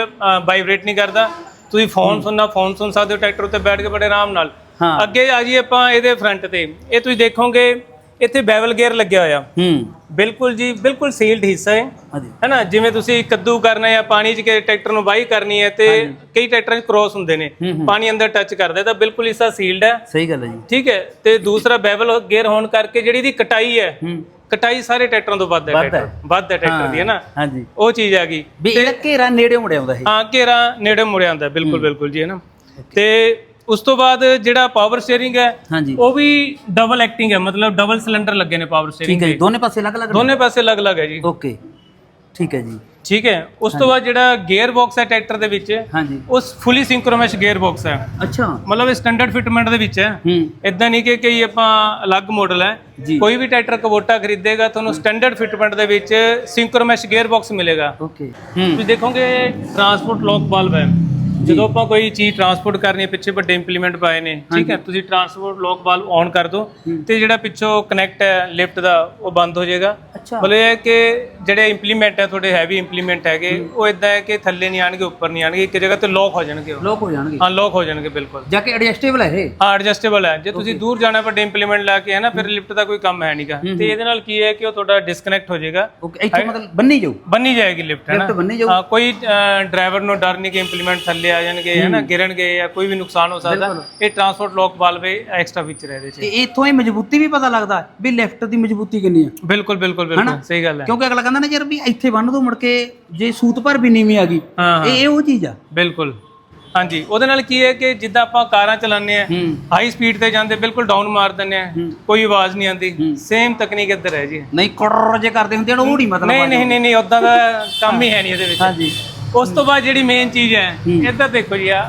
ਵਾਈਬ੍ਰੇਟ ਨਹੀਂ ਕਰਦਾ। ਤੁਸੀਂ ਫੋਨ ਸੁਣਨਾ ਫੋਨ ਸੁਣ ਸਕਦੇ ਹੋ ਟਰੈਕਟਰ ਉੱਤੇ ਬੈਠ ਕੇ ਬੜੇ ਆਰਾਮ ਨਾਲ। ਹਾਂ। ਅੱਗੇ ਆ ਜੀ ਆਪਾਂ ਇਹਦੇ ਫਰੰਟ ਤੇ। ਇਹ ਤੁਸੀਂ ਦੇਖੋਗੇ ਇੱਥੇ ਬੈਵਲ ਗੇਅਰ ਲੱਗਿਆ ਹੋਇਆ। ਹੂੰ। ਬਿਲਕੁਲ ਜੀ ਬਿਲਕੁਲ ਸੀਲਡ ਹਿੱਸਾ ਹੈ। ਹਾਂਜੀ। ਹੈਨਾ ਜਿਵੇਂ ਤੁਸੀਂ ਕੱਦੂ ਕਰਨਾ ਹੈ ਪਾਣੀ 'ਚ ਕੇ ਟਰੈਕਟਰ ਨੂੰ ਵਾਹੀ ਕਰਨੀ ਹੈ ਤੇ ਕਈ ਟਰੈਕਟਰਾਂ 'ਚ ਕ੍ਰੋਸ ਹੁੰਦੇ ਨੇ। ਹੂੰ, ਹੂੰ। ਪਾਣੀ ਅੰਦਰ ਟੱਚ ਕਰਦਾ ਹੈ ਤਾਂ ਬਿਲਕੁਲ ਹਿੱਸਾ ਸੀਲਡ ਹੈ। ਸਹੀ ਗੱਲ ਹੈ ਜੀ। ਠੀਕ ਹੈ ਤੇ ਦੂਸਰਾ ਬੈਵਲ ਗੇਅਰ ਹੋਣ ਕਰਕੇ ਜਿਹੜੀ ਦੀ ਕਟਾਈ ਹੈ ਹੂੰ। ਕਟਾਈ ਸਾਰੇ ਟਰੈਕਟਰਾਂ ਤੋਂ ਵੱਧ ਹੈ ਵੱਧ ਹੈ। ਟਰੈਕਟਰ। ਵੱਧ ਹੈ ਟਰੈਕਟਰ ਦੀ ਹੈ ਨਾ? ਹਾਂਜੀ। ਉਹ ਚੀਜ਼ ਆ ਗਈ। ਵੀ ਇਹਦਾ ਘੇਰਾ ਨੇੜੇ ਮੁੜਿਆ ਆਉਂਦਾ ਇਹ। ਹਾਂ ਘੇਰਾ ਨੇੜੇ ਮੁੜਿਆ ਆਉਂਦਾ ਬਿਲਕੁਲ ਬਿਲਕੁਲ ਜੀ ਹੈ ਨਾ? ਤੇ ਉਸ ਤੋਂ ਬਾਅਦ ਜਿਹੜਾ ਪਾਵਰ ਸਟੀਅਰਿੰਗ ਹੈ ਹਾਂਜੀ। ਉਹ ਵੀ ਡਬਲ ਐਕਟਿੰਗ ਹੈ ਮਤਲਬ ਡਬਲ ਸਿਲੰਡਰ ਲੱਗੇ ਨੇ ਪਾਵਰ ਠੀਕ ਹੈ ਜੀ ਦੋਨੇ ਪਾਸੇ ਅਲੱਗ-ਅਲੱਗ ਦੋਨੇ ਪਾਸੇ ਅਲੱਗ-ਅਲੱਗ ਹੈ ਜੀ। ਓਕੇ ਠੀਕ ਹੈ ਜੀ। ਠੀਕ ਹੈ। ਉਸ ਤੋਂ ਬਾਅਦ ਜਿਹੜਾ ਗੇਅਰ ਬਾਕਸ ਹੈ ਟਰੈਕਟਰ ਦੇ ਵਿੱਚ ਹਾਂਜੀ। ਉਸ ਫੁੱਲੀ ਸਿੰਕਰੋਮੈਸ਼ ਗੇਅਰ ਬਾਕਸ ਹੈ। ਅੱਛਾ। ਮਤਲਬ ਇਹ ਸਟੈਂਡਰਡ ਫਿਟਮੈਂਟ ਦੇ ਵਿੱਚ ਹੈ। ਹੂੰ। ਇਦਾਂ ਨਹੀਂ ਕਿ ਕਈ ਆਪਾਂ ਅਲੱਗ ਮਾਡਲ ਹੈ। ਕੋਈ ਵੀ ਟਰੈਕਟਰ ਕਬੋਟਾ ਖਰੀਦੇਗਾ ਤੁਹਾਨੂੰ ਸਟੈਂਡਰਡ ਫਿਟਮੈਂਟ ਦੇ ਵਿੱਚ ਸਿੰਕਰੋਮੈਸ਼ ਗੇਅਰ ਬਾਕਸ ਮਿਲੇਗਾ। ਓਕੇ ਹੂੰ ਤੁਸੀਂ ਦੇਖੋਗੇ ਟਰਾਂਸਪੋਰਟ ਲੋਕ ਵਾਲਵ ਹੈ। ਜਦੋਂ ਆਪਾਂ ਕੋਈ ਚੀਜ਼ ਟਰਾਂਸਪੋਰਟ ਕਰਨੀ ਹੈ ਪਿੱਛੇ ਵੱਡੇ ਇੰਪਲੀਮੈਂਟ ਪਾਏ ਨੇ ਠੀਕ ਹੈ ਤੁਸੀਂ ਟਰਾਂਸਪੋਰਟ ਲੋਕ ਵਾਲਵ ਔਨ ਕਰ ਦਿਓ ਤੇ ਜਿਹੜਾ ਪਿੱਛੋਂ ਕਨੈਕਟ ਹੈ ਲਿਫਟ ਦਾ ਉਹ ਬੰਦ ਹੋ ਜਾਏਗਾ। ਮਤਲਬ ਇਹ ਕਿ ਜਿਹੜੇ ਇੰਪਲੀਮੈਂਟ ਹੈ ਤੁਹਾਡੇ ਹੈਵੀ ਇੰਪਲੀਮੈਂਟ ਹੈਗੇ ਉਹ ਇਦਾਂ ਹੈ ਕਿ ਥੱਲੇ ਨਹੀਂ ਆਣਗੇ ਉੱਪਰ ਨਹੀਂ ਆਣਗੇ ਇੱਕ ਜਗ੍ਹਾ ਤੇ ਲੌਕ ਹੋ ਜਾਣਗੇ ਲੋਕ ਹੋ ਜਾਣਗੇ। ਹਾਂ ਲੌਕ ਹੋ ਜਾਣਗੇ ਬਿਲਕੁਲ। ਜਾ ਕੇ ਐਡਜਸਟੇਬਲ ਹੈ ਇਹ? ਹਾਂ ਐਡਜਸਟੇਬਲ ਹੈ। ਜੇ ਤੁਸੀਂ ਦੂਰ ਜਾਣਾ ਵੱਡੇ ਇੰਪਲੀਮੈਂਟ ਲਾ ਕੇ ਹੈ ਨਾ ਫਿਰ ਲਿਫਟ ਦਾ ਕੋਈ ਕੰਮ ਹੈ ਨਹੀਂਗਾ। ਤੇ ਇਹਦੇ ਨਾਲ ਕੀ ਹੈ ਕਿ ਉਹ ਤੁਹਾਡਾ ਡਿਸਕਨੈਕਟ ਹੋ ਜਾਏਗਾ। ਇੱਥੇ ਮਤਲਬ ਬੰਨੀ ਜਾਊ? ਬੰਨੀ ਜਾਏਗੀ ਲਿਫਟ ਹੈ ਨਾ। ਕੋਈ ਡਰਾਈਵਰ ਨੂੰ ਡਰ ਨਹੀਂ ਕਿ ਇੰਪਲੀਮੈਂਟ ਥੱਲੇ ਥੱਲੇ ਆ ਜਾਣਗੇ ਹੈ। ਨਾ ਗਿਰਨਗੇ ਜਾਂ ਕੋਈ ਵੀ ਨੁਕਸਾਨ ਹੋ ਸਕਦਾ ਇਹ ਟਰਾਂਸਪੋਰਟ ਲੋਕ ਵਾਲਵ ਐਕਸਟਰਾ ਫੀਚਰ ਹੈ ਇਹਦੇ 'ਚ। ਤੇ ਇੱਥੋਂ ਇਹ ਮਜ਼ਬੂਤੀ ਵੀ ਪਤਾ ਲੱਗਦਾ ਵੀ ਲਿਫਟ ਦੀ ਮਜ਼ਬੂਤੀ ਕਿੰਨੀ ਆ। ਬਿਲਕੁਲ ਬਿਲਕੁਲ ਬਿਲਕੁਲ ਸਹੀ ਗੱਲ ਹੈ। ਕਿਉਂਕਿ ਅਗਲਾ ਕਹਿੰਦਾ ਨਾ ਯਾਰ ਵੀ ਇੱਥੇ ਬੰਨ ਦੋ ਮੁੜ ਕੇ ਜੇ ਸੂਤ ਪਰ ਵੀ ਨੀਵੀਂ ਆ ਗਈ ਹਾਂ ਹਾਂ। ਇਹ ਇਹ ਉਹ ਚੀਜ਼ ਆ। ਬਿਲਕੁਲ। ਹਾਂਜੀ ਉਹਦੇ ਨਾਲ ਕੀ ਹੈ ਕਿ ਜਿੱਦਾਂ ਆਪਾਂ ਕਾਰਾਂ ਚਲਾਉਂਦੇ ਆ ਹੂੰ। ਹਾਈ ਸਪੀਡ ਤੇ ਜਾਂਦੇ ਬਿਲਕੁਲ ਡਾਊਨ ਮਾਰ ਦਿੰਦੇ ਆ ਕੋਈ ਆਵਾਜ਼ ਨਹੀਂ ਆਉਂਦੀ ਸੇਮ ਤਕਨੀਕ ਇੱਧਰ ਹੈ ਜੀ। ਨਹੀਂ ਕੁੜਰ ਜੇ ਕਰਦੇ ਹੁੰਦੇ ਆ ਉਹ ਨਹੀਂ ਮਤਲਬ ਨਹੀਂ ਨਹੀਂ ਨਹੀਂ ਉਦਾਂ ਦਾ ਕੰਮ ਹੀ ਹੈ ਨਹੀਂ ਇਹਦੇ ਵਿੱਚ। ਹਾਂਜੀ। ਉਸ ਤੋਂ ਬਾਅਦ ਜਿਹੜੀ ਮੇਨ ਚੀਜ਼ ਹੈ ਇੱਧਰ ਦੇਖੋ ਜੀ ਆ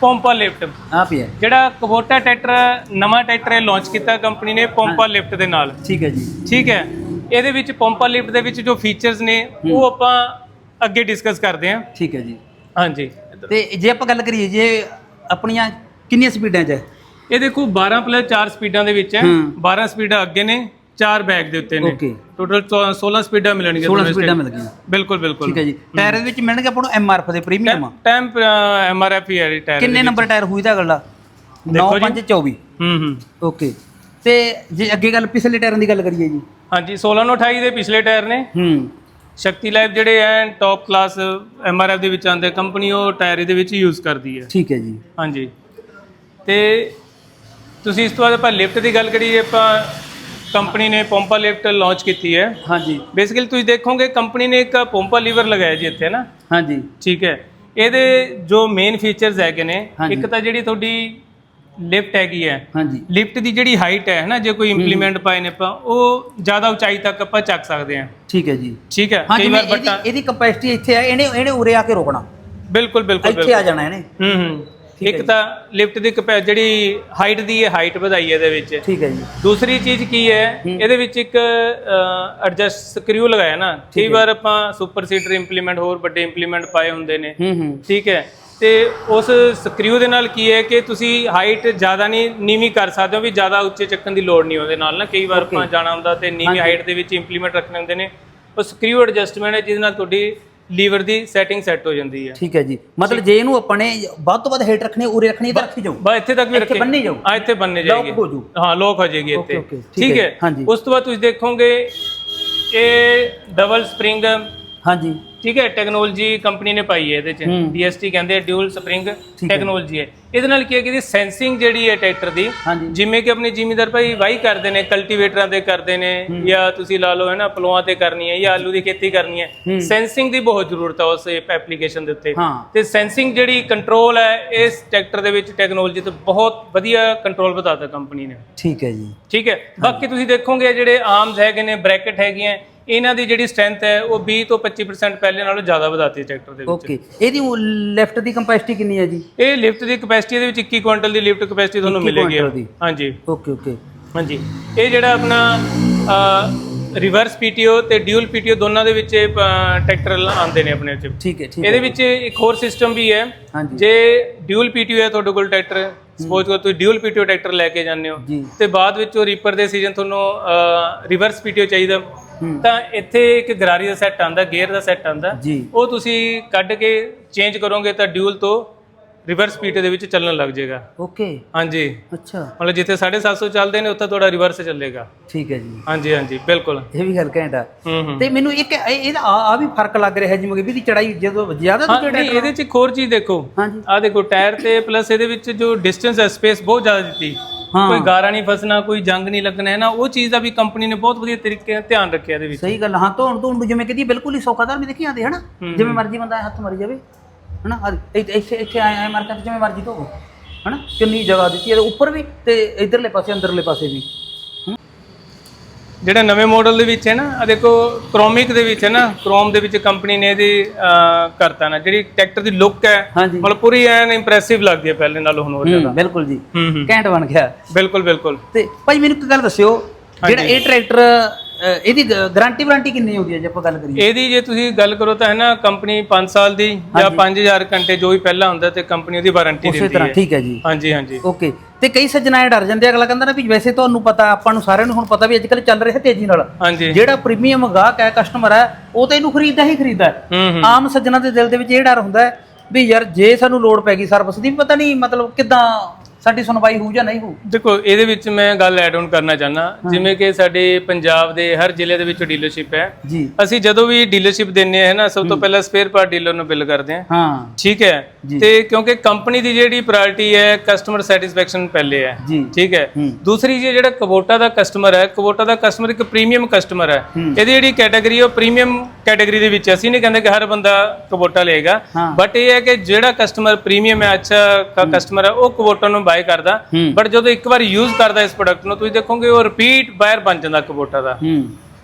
ਪੰਪਾ ਲਿਫਟ। ਆ ਪਿਆ ਜਿਹੜਾ ਕਬੋਟਾ ਟਰੈਕਟਰ ਨਵਾਂ ਟਰੈਕਟਰ ਹੈ ਲਾਂਚ ਕੀਤਾ ਕੰਪਨੀ ਨੇ ਪੰਪਾ ਲਿਫਟ ਦੇ ਨਾਲ। ਠੀਕ ਹੈ ਜੀ। ਠੀਕ ਹੈ? ਇਹਦੇ ਵਿੱਚ ਪੰਪਾ ਲਿਫਟ ਦੇ ਵਿੱਚ ਜੋ ਫੀਚਰਸ ਨੇ ਉਹ ਆਪਾਂ ਅੱਗੇ ਡਿਸਕਸ ਕਰਦੇ ਹਾਂ। ਠੀਕ ਹੈ ਜੀ। ਹਾਂਜੀ। ਤੇ ਜੇ ਆਪਾਂ ਗੱਲ ਕਰੀਏ ਜੇ ਆਪਣੀਆਂ ਕਿੰਨੀਆਂ ਸਪੀਡਾਂ 'ਚ ਹੈ? ਇਹ ਦੇਖੋ 12 ਪਲੱਸ 4 ਸਪੀਡਾਂ ਦੇ ਵਿੱਚ ਹੈ। ਹੂੰ। 12 ਸਪੀਡਾਂ ਅੱਗੇ ਨੇ। 4 ਬੈਕ ਦੇ ਉੱਤੇ ਨੇ। ਟੋਟਲ 16 ਸਪੀਡਾਂ ਮਿਲਣਗੀਆਂ 16 ਦੋਵੇਂ ਸਪੀਡਾਂ। ਮਿਲ ਗਈਆਂ ਬਿਲਕੁਲ ਬਿਲਕੁਲ। ਠੀਕ ਹੈ ਜੀ। ਟਾਇਰ ਦੇ ਵਿੱਚ ਮਿਲਣਗੇ ਆਪਾਂ ਨੂੰ ਐਮਆਰਐਫ ਦੇ ਪ੍ਰੀਮੀਅਮ ਆ। ਟਾਈਮ ਐਮਆਰਐਫ ਹੀ ਹੈ ਜੀ ਟਾਇਰ ਕਿੰਨੇ ਨੰਬਰ ਟਾਇਰ ਹੋਈ ਦਾ ਅਗਲਾ? 9 ਦੇਖੋ ਜੀ। 5 24 ਹੂੰ ਹੂੰ। ਓਕੇ ਤੇ ਜੇ ਅੱਗੇ ਗੱਲ ਪਿਛਲੇ ਟਾਇਰਾਂ ਦੀ ਗੱਲ ਕਰੀਏ ਜੀ। ਹਾਂਜੀ 16 ਨੂੰ 28 ਦੇ ਪਿਛਲੇ ਟਾਇਰ ਨੇ। ਹੂੰ। ਸ਼ਕਤੀ ਲਾਈਫ ਜਿਹੜੇ ਐ ਟੌਪ ਕਲਾਸ ਐਮਆਰਐਫ ਦੇ ਵਿੱਚ ਆਉਂਦੇ ਕੰਪਨੀ ਉਹ ਟਾਇਰ ਇਹਦੇ ਵਿੱਚ ਯੂਜ਼ ਕਰਦੀ ਹੈ। ਠੀਕ ਹੈ ਜੀ। ਹਾਂਜੀ। ਤੇ ਤੁਸੀਂ ਇਸ ਤੋਂ ਬਾਅਦ ਆਪਾਂ ਲਿਫਟ ਦੀ ਗੱਲ ਕਰੀਏ ਆਪਾਂ ਕੰਪਨੀ ਨੇ ਪੰਪਾ ਲਿਫਟ ਲਾਂਚ ਕੀਤੀ ਹੈ। ਹਾਂਜੀ। ਬੇਸਿਕਲੀ ਤੁਸੀਂ ਦੇਖੋਗੇ ਕੰਪਨੀ ਨੇ ਇੱਕ ਪੰਪਾ ਲੀਵਰ ਲਗਾਇਆ ਜੀ ਇੱਥੇ ਨਾ। ਹਾਂਜੀ। ਠੀਕ ਹੈ। ਇਹਦੇ ਜੋ ਮੇਨ ਫੀਚਰਸ ਹੈਗੇ ਨੇ। ਇੱਕ ਤਾਂ ਜਿਹੜੀ ਤੁਹਾਡੀ ਲਿਫਟ ਹੈਗੀ ਹੈ ਹਾਂਜੀ। ਲਿਫਟ ਦੀ ਜਿਹੜੀ ਹਾਈਟ ਹੈ ਨਾ ਜੇ ਕੋਈ ਇੰਪਲੀਮੈਂਟ ਪਾਏ ਨੇ ਆਪਾਂ ਉਹ ਜ਼ਿਆਦਾ ਉਚਾਈ ਤੱਕ ਆਪਾਂ ਚੱਕ ਸਕਦੇ ਹਾਂ। ਠੀਕ ਹੈ ਜੀ। ਠੀਕ ਹੈ। ਹਾਂ ਕਈ ਵਾਰ ਇਹਦੀ ਬੱਟਾ ਇਹਦੀ ਕਪੈਸਿਟੀ ਇੱਥੇ ਆ ਇਹਨੇ ਇਹਨੇ ਉਰੇ ਆ ਕੇ ਰੋਕਣਾ। ਬਿਲਕੁਲ ਬਿਲਕੁਲ ਇੱਥੇ ਆ ਜਾਣਾ ਇਹਨੇ। ਹੂੰ ਹੂੰ ਹੈ। ਇੱਕ ਤਾਂ ਲਿਫਟ ਦੀ ਕਪੈ ਜਿਹੜੀ ਹਾਈਟ ਦੀ ਹੈ ਹਾਈਟ ਵਧਾਈ ਇਹਦੇ ਵਿੱਚ। ਠੀਕ ਹੈ ਜੀ। ਦੂਸਰੀ ਚੀਜ਼ ਕੀ ਹੈ ਇਹਦੇ ਵਿੱਚ ਇੱਕ ਐਡਜਸਟ ਸਕਰੂ ਲਗਾਇਆ ਨਾ ਕਈ ਵਾਰ ਆਪਾਂ ਸੁਪਰ ਸੀਡਰ ਇੰਪਲੀਮੈਂਟ ਹੋਰ ਵੱਡੇ ਇੰਪਲੀਮੈਂਟ ਪਾਏ ਹੁੰਦੇ ਨੇ। ਠੀਕ ਹੈ। ਤੇ ਉਸ ਸਕਰੂ ਦੇ ਨਾਲ ਕੀ ਹੈ ਕਿ ਤੁਸੀਂ ਹਾਈਟ ਜ਼ਿਆਦਾ ਨਹੀਂ ਨੀਵੀਂ ਕਰ ਸਕਦੇ ਹੋ ਵੀ ਜ਼ਿਆਦਾ ਉੱਚੇ ਚੱਕਣ ਦੀ ਲੋੜ ਨਹੀਂ ਉਹਦੇ ਨਾਲ ਨਾ। ਕਈ ਵਾਰ ਆਪਾਂ ਜਾਣਾ ਹੁੰਦਾ ਤੇ ਨੀਵੀਂ ਹਾਈਟ ਦੇ ਵਿੱਚ ਇੰਪਲੀਮੈਂਟ ਰੱਖਣੇ ਹੁੰਦੇ ਨੇ। ਉਹ ਸਕਰੂ ਐਡਜਸਟਮੈਂਟ ਹੈ ਜਿਹਦੇ ਨਾਲ ਤੁਹਾਡੀ ਲੀਵਰ ਦੀ ਸੈਟਿੰਗ ਸੈੱਟ ਹੋ ਜਾਂਦੀ ਹੈ। ਠੀਕ ਹੈ ਜੀ। ਮਤਲਬ ਜੇ ਇਹਨੂੰ ਆਪਾਂ ਨੇ ਵੱਧ ਤੋਂ ਵੱਧ ਹੇਠ ਰੱਖਣੀ ਉਰੇ ਰੱਖਣੀ ਤਾਂ ਰੱਖੀ ਜਾਓ ਬਸ ਇੱਥੇ ਤੱਕ ਵੀ ਇੱਥੇ ਰੱਖੇ। ਬੰਨੀ ਜਾਓ ਆ ਇੱਥੇ ਬੰਨੇ ਜਾਏਗੀ। ਹੋ ਜਾਊ। ਹਾਂ ਲੋਕ ਹੋ ਜਾਏਗੀ ਇੱਥੇ। ਠੀਕ ਹੈ। ਉਸ ਤੋਂ ਬਾਅਦ ਤੁਸੀਂ ਦੇਖੋਗੇ ਇਹ ਡਬਲ ਸਪ੍ਰਿੰਗ ਹਾਂਜੀ। ਠੀਕ ਹੈ ਟੈਕਨੋਲੋਜੀ ਕੰਪਨੀ ਨੇ ਪਾਈ ਹੈ ਇਹਦੇ ਚ। DST ਕਹਿੰਦੇ ਡਿਊਲ ਸਪ੍ਰਿੰਗ। ਟੈਕਨੋਲੋਜੀ ਹੈ। ਇਹਦੇ ਨਾਲ ਕੀ ਹੈ ਕਿ ਇਹਦੀ ਸੈਂਸਿੰਗ ਜਿਹੜੀ ਹੈ ਟਰੈਕਟਰ ਦੀ ਜਿਵੇਂ ਕਿ ਆਪਣੀ ਜ਼ਿਮੀਦਾਰ ਭਾਈ ਵਾਹੀ ਕਰਦੇ ਨੇ ਕਲਟੀਵੇਟਰਾਂ ਤੇ ਕਰਦੇ ਨੇ ਜਾਂ ਤੁਸੀਂ ਲਾ ਲਓ ਹੈ ਨਾ ਪਲੋਆਂ ਤੇ ਕਰਨੀ ਹੈ ਜਾਂ ਆਲੂ ਦੀ ਖੇਤੀ ਕਰਨੀ ਹੈ। ਸੈਂਸਿੰਗ ਦੀ ਬਹੁਤ ਜ਼ਰੂਰਤ ਹੈ ਉਸ ਐਪਲੀਕੇਸ਼ਨ ਦੇ ਉੱਤੇ। ਤੇ ਸੈਂਸਿੰਗ ਜਿਹੜੀ ਕੰਟਰੋਲ ਹੈ ਇਸ ਟਰੈਕਟਰ ਦੇ ਵਿੱਚ ਟੈਕਨੋਲੋਜੀ ਤੇ ਬਹੁਤ ਵਧੀਆ ਕੰਟਰੋਲ ਬਤਾਤਾ ਕੰਪਨੀ ਨੇ। ਠੀਕ ਹੈ ਜੀ। ਠੀਕ ਹੈ। ਬਾਕੀ ਤੁਸੀਂ ਦੇਖੋਗੇ ਜਿਹੜੇ ਆਰਮਸ ਹੈਗੇ ਨੇ ਬ੍ਰੈਕਟ ਹੈਗੀਆਂ ਇਹਨਾਂ ਦੀ ਜਿਹੜੀ ਸਟਰੈਂਥ ਹੈ ਉਹ 20 ਤੋਂ 25% ਪਹਿਲੇ ਨਾਲੋਂ ਜ਼ਿਆਦਾ ਵਧਾਤੀ ਟਰੈਕਟਰ ਦੇ ਵਿੱਚ। ਓਕੇ ਇਹਦੀ ਲੈਫਟ ਦੀ ਕੰਪੈਸਿਟੀ ਕਿੰਨੀ ਹੈ ਜੀ? ਇਹ ਲਿਫਟ ਦੀ ਕਪੈਸਿਟੀ ਦੇ ਵਿੱਚ 21 ਕੁਇੰਟਲ ਦੀ ਲਿਫਟ ਕਪੈਸਿਟੀ ਤੁਹਾਨੂੰ 21 ਮਿਲੇਗੀ। ਹਾਂਜੀ। ਓਕੇ ਓਕੇ ਹਾਂਜੀ। ਇਹ ਜਿਹੜਾ ਆਪਣਾ ਰਿਵਰਸ ਪੀਟੀਓ ਤੇ ਡਿਊਲ ਪੀਟੀਓ ਦੋਨਾਂ ਦੇ ਵਿੱਚ ਟਰੈਕਟਰ ਆਉਂਦੇ ਨੇ ਆਪਣੇ ਚ ਠੀਕ ਹੈ ਠੀਕ ਇਹਦੇ ਵਿੱਚ ਇੱਕ ਹੋਰ ਸਿਸਟਮ ਵੀ ਹੈ। ਜੇ ਡਿਊਲ ਪੀਟੀਓ ਹੈ ਤੁਹਾਡੇ ਕੋਲ ਟਰੈਕਟਰ ਸਪੋਜ਼ ਕਰੋ ਤੁਸੀਂ ਡਿਊਲ ਪੀਟੀਓ ਟਰੈਕਟਰ ਲੈ ਕੇ ਜਾਂਦੇ ਹੋ ਤੇ ਬਾਅਦ ਵਿੱਚ ਉਹ ਰੀਪਰ ਦੇ ਸੀਜ਼ਨ ਤੁਹਾਨੂੰ ਰਿਵਰਸ ਪੀਟੀਓ ਚਾਹੀਦਾ। ਤਾਂ ਇੱਥੇ ਇੱਕ ਗਰਾਰੀ ਦਾ ਸੈੱਟ ਆਂਦਾ ਗੇਅਰ ਦਾ ਸੈੱਟ ਆਂਦਾ ਉਹ ਤੁਸੀਂ ਕੱਢ ਕੇ ਚੇਂਜ ਕਰੋਗੇ ਤਾਂ ਡਿਊਲ ਤੋਂ ਰਿਵਰਸ ਪੀਟੀਓ ਦੇ ਵਿੱਚ ਚੱਲਣ ਲੱਗ ਜਾਏਗਾ। ਓਕੇ ਹਾਂਜੀ। ਅੱਛਾ। ਮਤਲਬ ਜਿੱਥੇ 750 ਚੱਲਦੇ ਨੇ ਉੱਥੇ ਤੁਹਾਡਾ ਰਿਵਰਸ ਚੱਲੇਗਾ। ਠੀਕ ਹੈ ਜੀ। ਹਾਂਜੀ ਹਾਂਜੀ ਬਿਲਕੁਲ। ਇਹ ਵੀ ਗੱਲ ਘੈਂਟ ਆ। ਹੂੰ ਹੂੰ। ਤੇ ਮੈਨੂੰ ਇੱਕ ਇਹ- ਇਹਦਾ ਆ ਆ ਵੀ ਫ਼ਰਕ ਲੱਗ ਰਿਹਾ ਜਿਵੇਂ ਕਿ ਵੀ ਦੀ ਚੜਾਈ ਜਦੋਂ ਜ਼ਿਆਦਾ ਹਾਂ ਤੋਂ ਨਹੀਂ ਇਹਦੇ 'ਚ ਇੱਕ ਹੋਰ ਚੀਜ਼ ਦੇਖੋ। ਹਾਂਜੀ। ਆ ਦੇਖੋ ਟਾਇਰ ਤੇ ਪਲੱਸ ਇਹਦੇ ਵਿੱਚ ਜੋ ਡਿਸਟੈਂਸ ਹੈ ਸਪੇਸ ਬਹੁਤ ਜ਼ਿਆਦਾ ਦਿੱਤੀ। ਹਾਂ। ਕੋਈ ਗਾਰਾ ਨਹੀਂ ਫਸਣਾ ਕੋਈ ਜੰਗ ਨਹੀਂ ਲੱਗਣਾ ਹੈ ਨਾ? ਉਹ ਚੀਜ਼ ਦਾ ਵੀ ਕੰਪਨੀ ਨੇ ਬਹੁਤ ਵਧੀਆ ਤਰੀਕੇ ਨਾਲ ਧਿਆਨ ਰੱਖਿਆ ਇਹਦੇ ਵਿੱਚ। ਸਹੀ ਗੱਲ ਹਾਂ ਧੋਣ ਧੋਣ ਜਿਵੇਂ ਕਹਦੀ ਬਿਲਕੁਲ ਹੀ ਸੌਖਾਦਾਰ ਵੀ ਦੇਖੀ ਆਂਦੇ ਹਨਾ ਜਿਵੇਂ ਮਰਜ਼ੀ ਬੰਦਾ ਹੱਥ ਮਾਰੀ ਜਾਵੇ। ਹਨਾ? ਆਹ ਇੱਥੇ ਇੱਥੇ ਇੱਥੇ ਆਏ ਆਏ ਮਾਰਕਾ ਜਿਵੇਂ ਮਰਜ਼ੀ ਧੋਵੋ ਹਨਾ? ਕਿੰਨੀ ਜਗ੍ਹਾ ਦਿੱਤੀ ਹੈ ਉੱਪਰ ਵੀ ਤੇ ਇਧਰਲੇ ਪਾਸੇ ਅੰਦਰਲੇ ਪਾਸੇ ਵੀ। ਜਿਹੜਾ ਨਵੇਂ ਮਾਡਲ ਦੇ ਵਿੱਚ ਹੈ ਨਾ ਆ ਦੇਖੋ ਕ੍ਰੋਮਿਕ ਦੇ ਵਿੱਚ ਹੈ ਨਾ ਕ੍ਰੋਮ ਦੇ ਵਿੱਚ ਕੰਪਨੀ ਨੇ ਇਹਦੀ ਅਹ, ਕਰਤਾ ਨਾ। ਜਿਹੜੀ ਟਰੈਕਟਰ ਦੀ ਲੁੱਕ ਹੈ ਹਾਂਜੀ। ਮਤਲਬ ਪੂਰੀ ਐਨ ਇੰਪ੍ਰੈਸਿਵ ਲੱਗਦੀ ਹੈ ਪਹਿਲੇ ਨਾਲੋਂ ਹੁਣ ਹੋਰ ਜ਼ਿਆਦਾ। ਬਿਲਕੁਲ ਜੀ। ਹੂੰ ਹੂੰ। ਘੈਂਟ ਬਣ ਗਿਆ। ਬਿਲਕੁਲ ਬਿਲਕੁਲ। ਤੇ ਭਾਈ ਮੈਨੂੰ ਇੱਕ ਗੱਲ ਦੱਸਿਓ ਜਿਹੜਾ ਇਹ ਟਰੈਕਟਰ ਇਹਦੀ ਗਾਰੰਟੀ ਵਾਰੰਟੀ ਕਿੰਨੀ ਹੁੰਦੀ ਹੈ ਜੇ ਆਪਾਂ ਗੱਲ ਕਰੀਏ? ਇਹਦੀ ਜੇ ਤੁਸੀਂ ਗੱਲ ਕਰੋ ਤਾਂ ਹੈ ਨਾ ਕੰਪਨੀ 5 ਸਾਲ ਦੀ ਜਾਂ 5000 ਘੰਟੇ ਜੋ ਵੀ ਪਹਿਲਾਂ ਹੁੰਦਾ ਤੇ ਕੰਪਨੀ ਉਹਦੀ ਵਾਰੰਟੀ ਉਸੇ ਦਿੰਦੀ ਤਰ੍ਹਾਂ ਹੈ। ਠੀਕ ਹੈ ਜੀ। ਹਾਂਜੀ ਹਾਂਜੀ। ਓਕੇ। ਤੇ ਕਈ ਸੱਜਣਾ ਇਹ ਡਰ ਜਾਂਦੇ ਅਗਲਾ ਕਹਿੰਦਾ ਨਾ ਵੀ ਵੈਸੇ ਤੁਹਾਨੂੰ ਪਤਾ ਆਪਾਂ ਨੂੰ ਸਾਰਿਆਂ ਨੂੰ ਹੁਣ ਪਤਾ ਵੀ ਅੱਜ ਕੱਲ੍ਹ ਚੱਲ ਰਿਹਾ ਤੇਜ਼ੀ ਨਾਲ। ਜਿਹੜਾ ਪ੍ਰੀਮੀਅਮ ਗਾਹਕ ਹੈ ਕਸਟਮਰ ਹੈ ਉਹ ਤਾਂ ਇਹਨੂੰ ਖਰੀਦਦਾ ਹੀ ਖਰੀਦਦਾ ਆਮ ਸੱਜਣਾ ਦੇ ਦਿਲ ਦੇ ਵਿੱਚ ਇਹ ਡਰ ਹੁੰਦਾ ਵੀ ਯਾਰ ਜੇ ਸਾਨੂੰ ਲੋੜ ਪੈ ਗਈ ਸਰਵਿਸ ਦੀ ਪਤਾ ਨਹੀਂ ਮਤਲਬ ਕਿਦਾਂ ਸਾਡੀ ਸੁਣਵਾਈ ਹੋਊ ਜਾਂ ਨਹੀਂ ਹੋਊ? ਦੇਖੋ ਇਹਦੇ ਵਿੱਚ ਮੈਂ ਗੱਲ ਐਡ ਆਨ ਕਰਨਾ ਚਾਹਨਾ ਜਿਵੇਂ ਕਿ ਸਾਡੇ ਪੰਜਾਬ ਦੇ ਹਰ ਜ਼ਿਲ੍ਹੇ ਦੇ ਵਿੱਚ ਡੀਲਰਸ਼ਿਪ ਹੈ। ਜੀ। ਅਸੀਂ ਜਦੋਂ ਵੀ ਡੀਲਰਸ਼ਿਪ ਦਿੰਨੇ ਆ ਨਾ ਸਭ ਤੋਂ ਪਹਿਲਾਂ ਸਪੇਅਰ ਪਾਰਟ ਡੀਲਰ ਨੂੰ ਬਿੱਲ ਕਰਦੇ ਹਾਂ। ਹਾਂ। ਠੀਕ ਹੈ। ਤੇ ਕਿਉਂਕਿ ਕੰਪਨੀ ਦੀ ਜਿਹੜੀ ਪ੍ਰਾਇੋਰਟੀ ਹੈ ਕਸਟਮਰ ਸੈਟੀਸਫੈਕਸ਼ਨ ਪਹਿਲੇ ਹੈ। ਠੀਕ ਹੈ? ਹੂੰ। ਦੂਸਰੀ ਜੀ ਜਿਹੜਾ ਕਵੋਟਾ ਦਾ ਕਸਟਮਰ ਹੈ ਕਵੋਟਾ ਦਾ ਕਸਟਮਰ ਇੱਕ ਪ੍ਰੀਮੀਅਮ ਕਸਟਮਰ ਹੈ। ਹੂੰ। ਇਹਦੀ ਜਿਹੜੀ ਕੈਟਾਗਰੀ ਉਹ ਪ੍ਰੀਮੀਅਮ ਕੈਟਾਗਰੀ ਦੇ ਵਿੱਚ ਹੈ। ਅਸੀਂ ਨਹੀਂ ਕਹਿੰਦੇ ਕਿ ਹਰ ਬੰਦਾ ਕਵੋਟਾ ਲਏਗਾ। ਹਾਂ। ਬਟ ਇਹ ਹੈ ਕਿ ਜਿਹੜਾ ਕਸਟਮਰ ਪ੍ਰੀਮੀਅਮ ਹੈ ਅੱਛਾ ਕਸਟਮਰ ਹੈ। ਉਹ ਕਵੋਟਾ ਨੂੰ ਬਾਏ ਕਰਦਾ। ਬਟ ਜਦੋਂ ਇੱਕ ਵਾਰ ਯੂਜ਼ ਕਰਦਾ ਇਸ ਪ੍ਰੋਡਕਟ ਨੂੰ ਤੁਸੀਂ ਦੇਖੋਗੇ ਉਹ ਰਿਪੀਟ ਬਾਇਰ ਬਣ ਜਾਂਦਾ ਕਵੋਟਾ ਦਾ।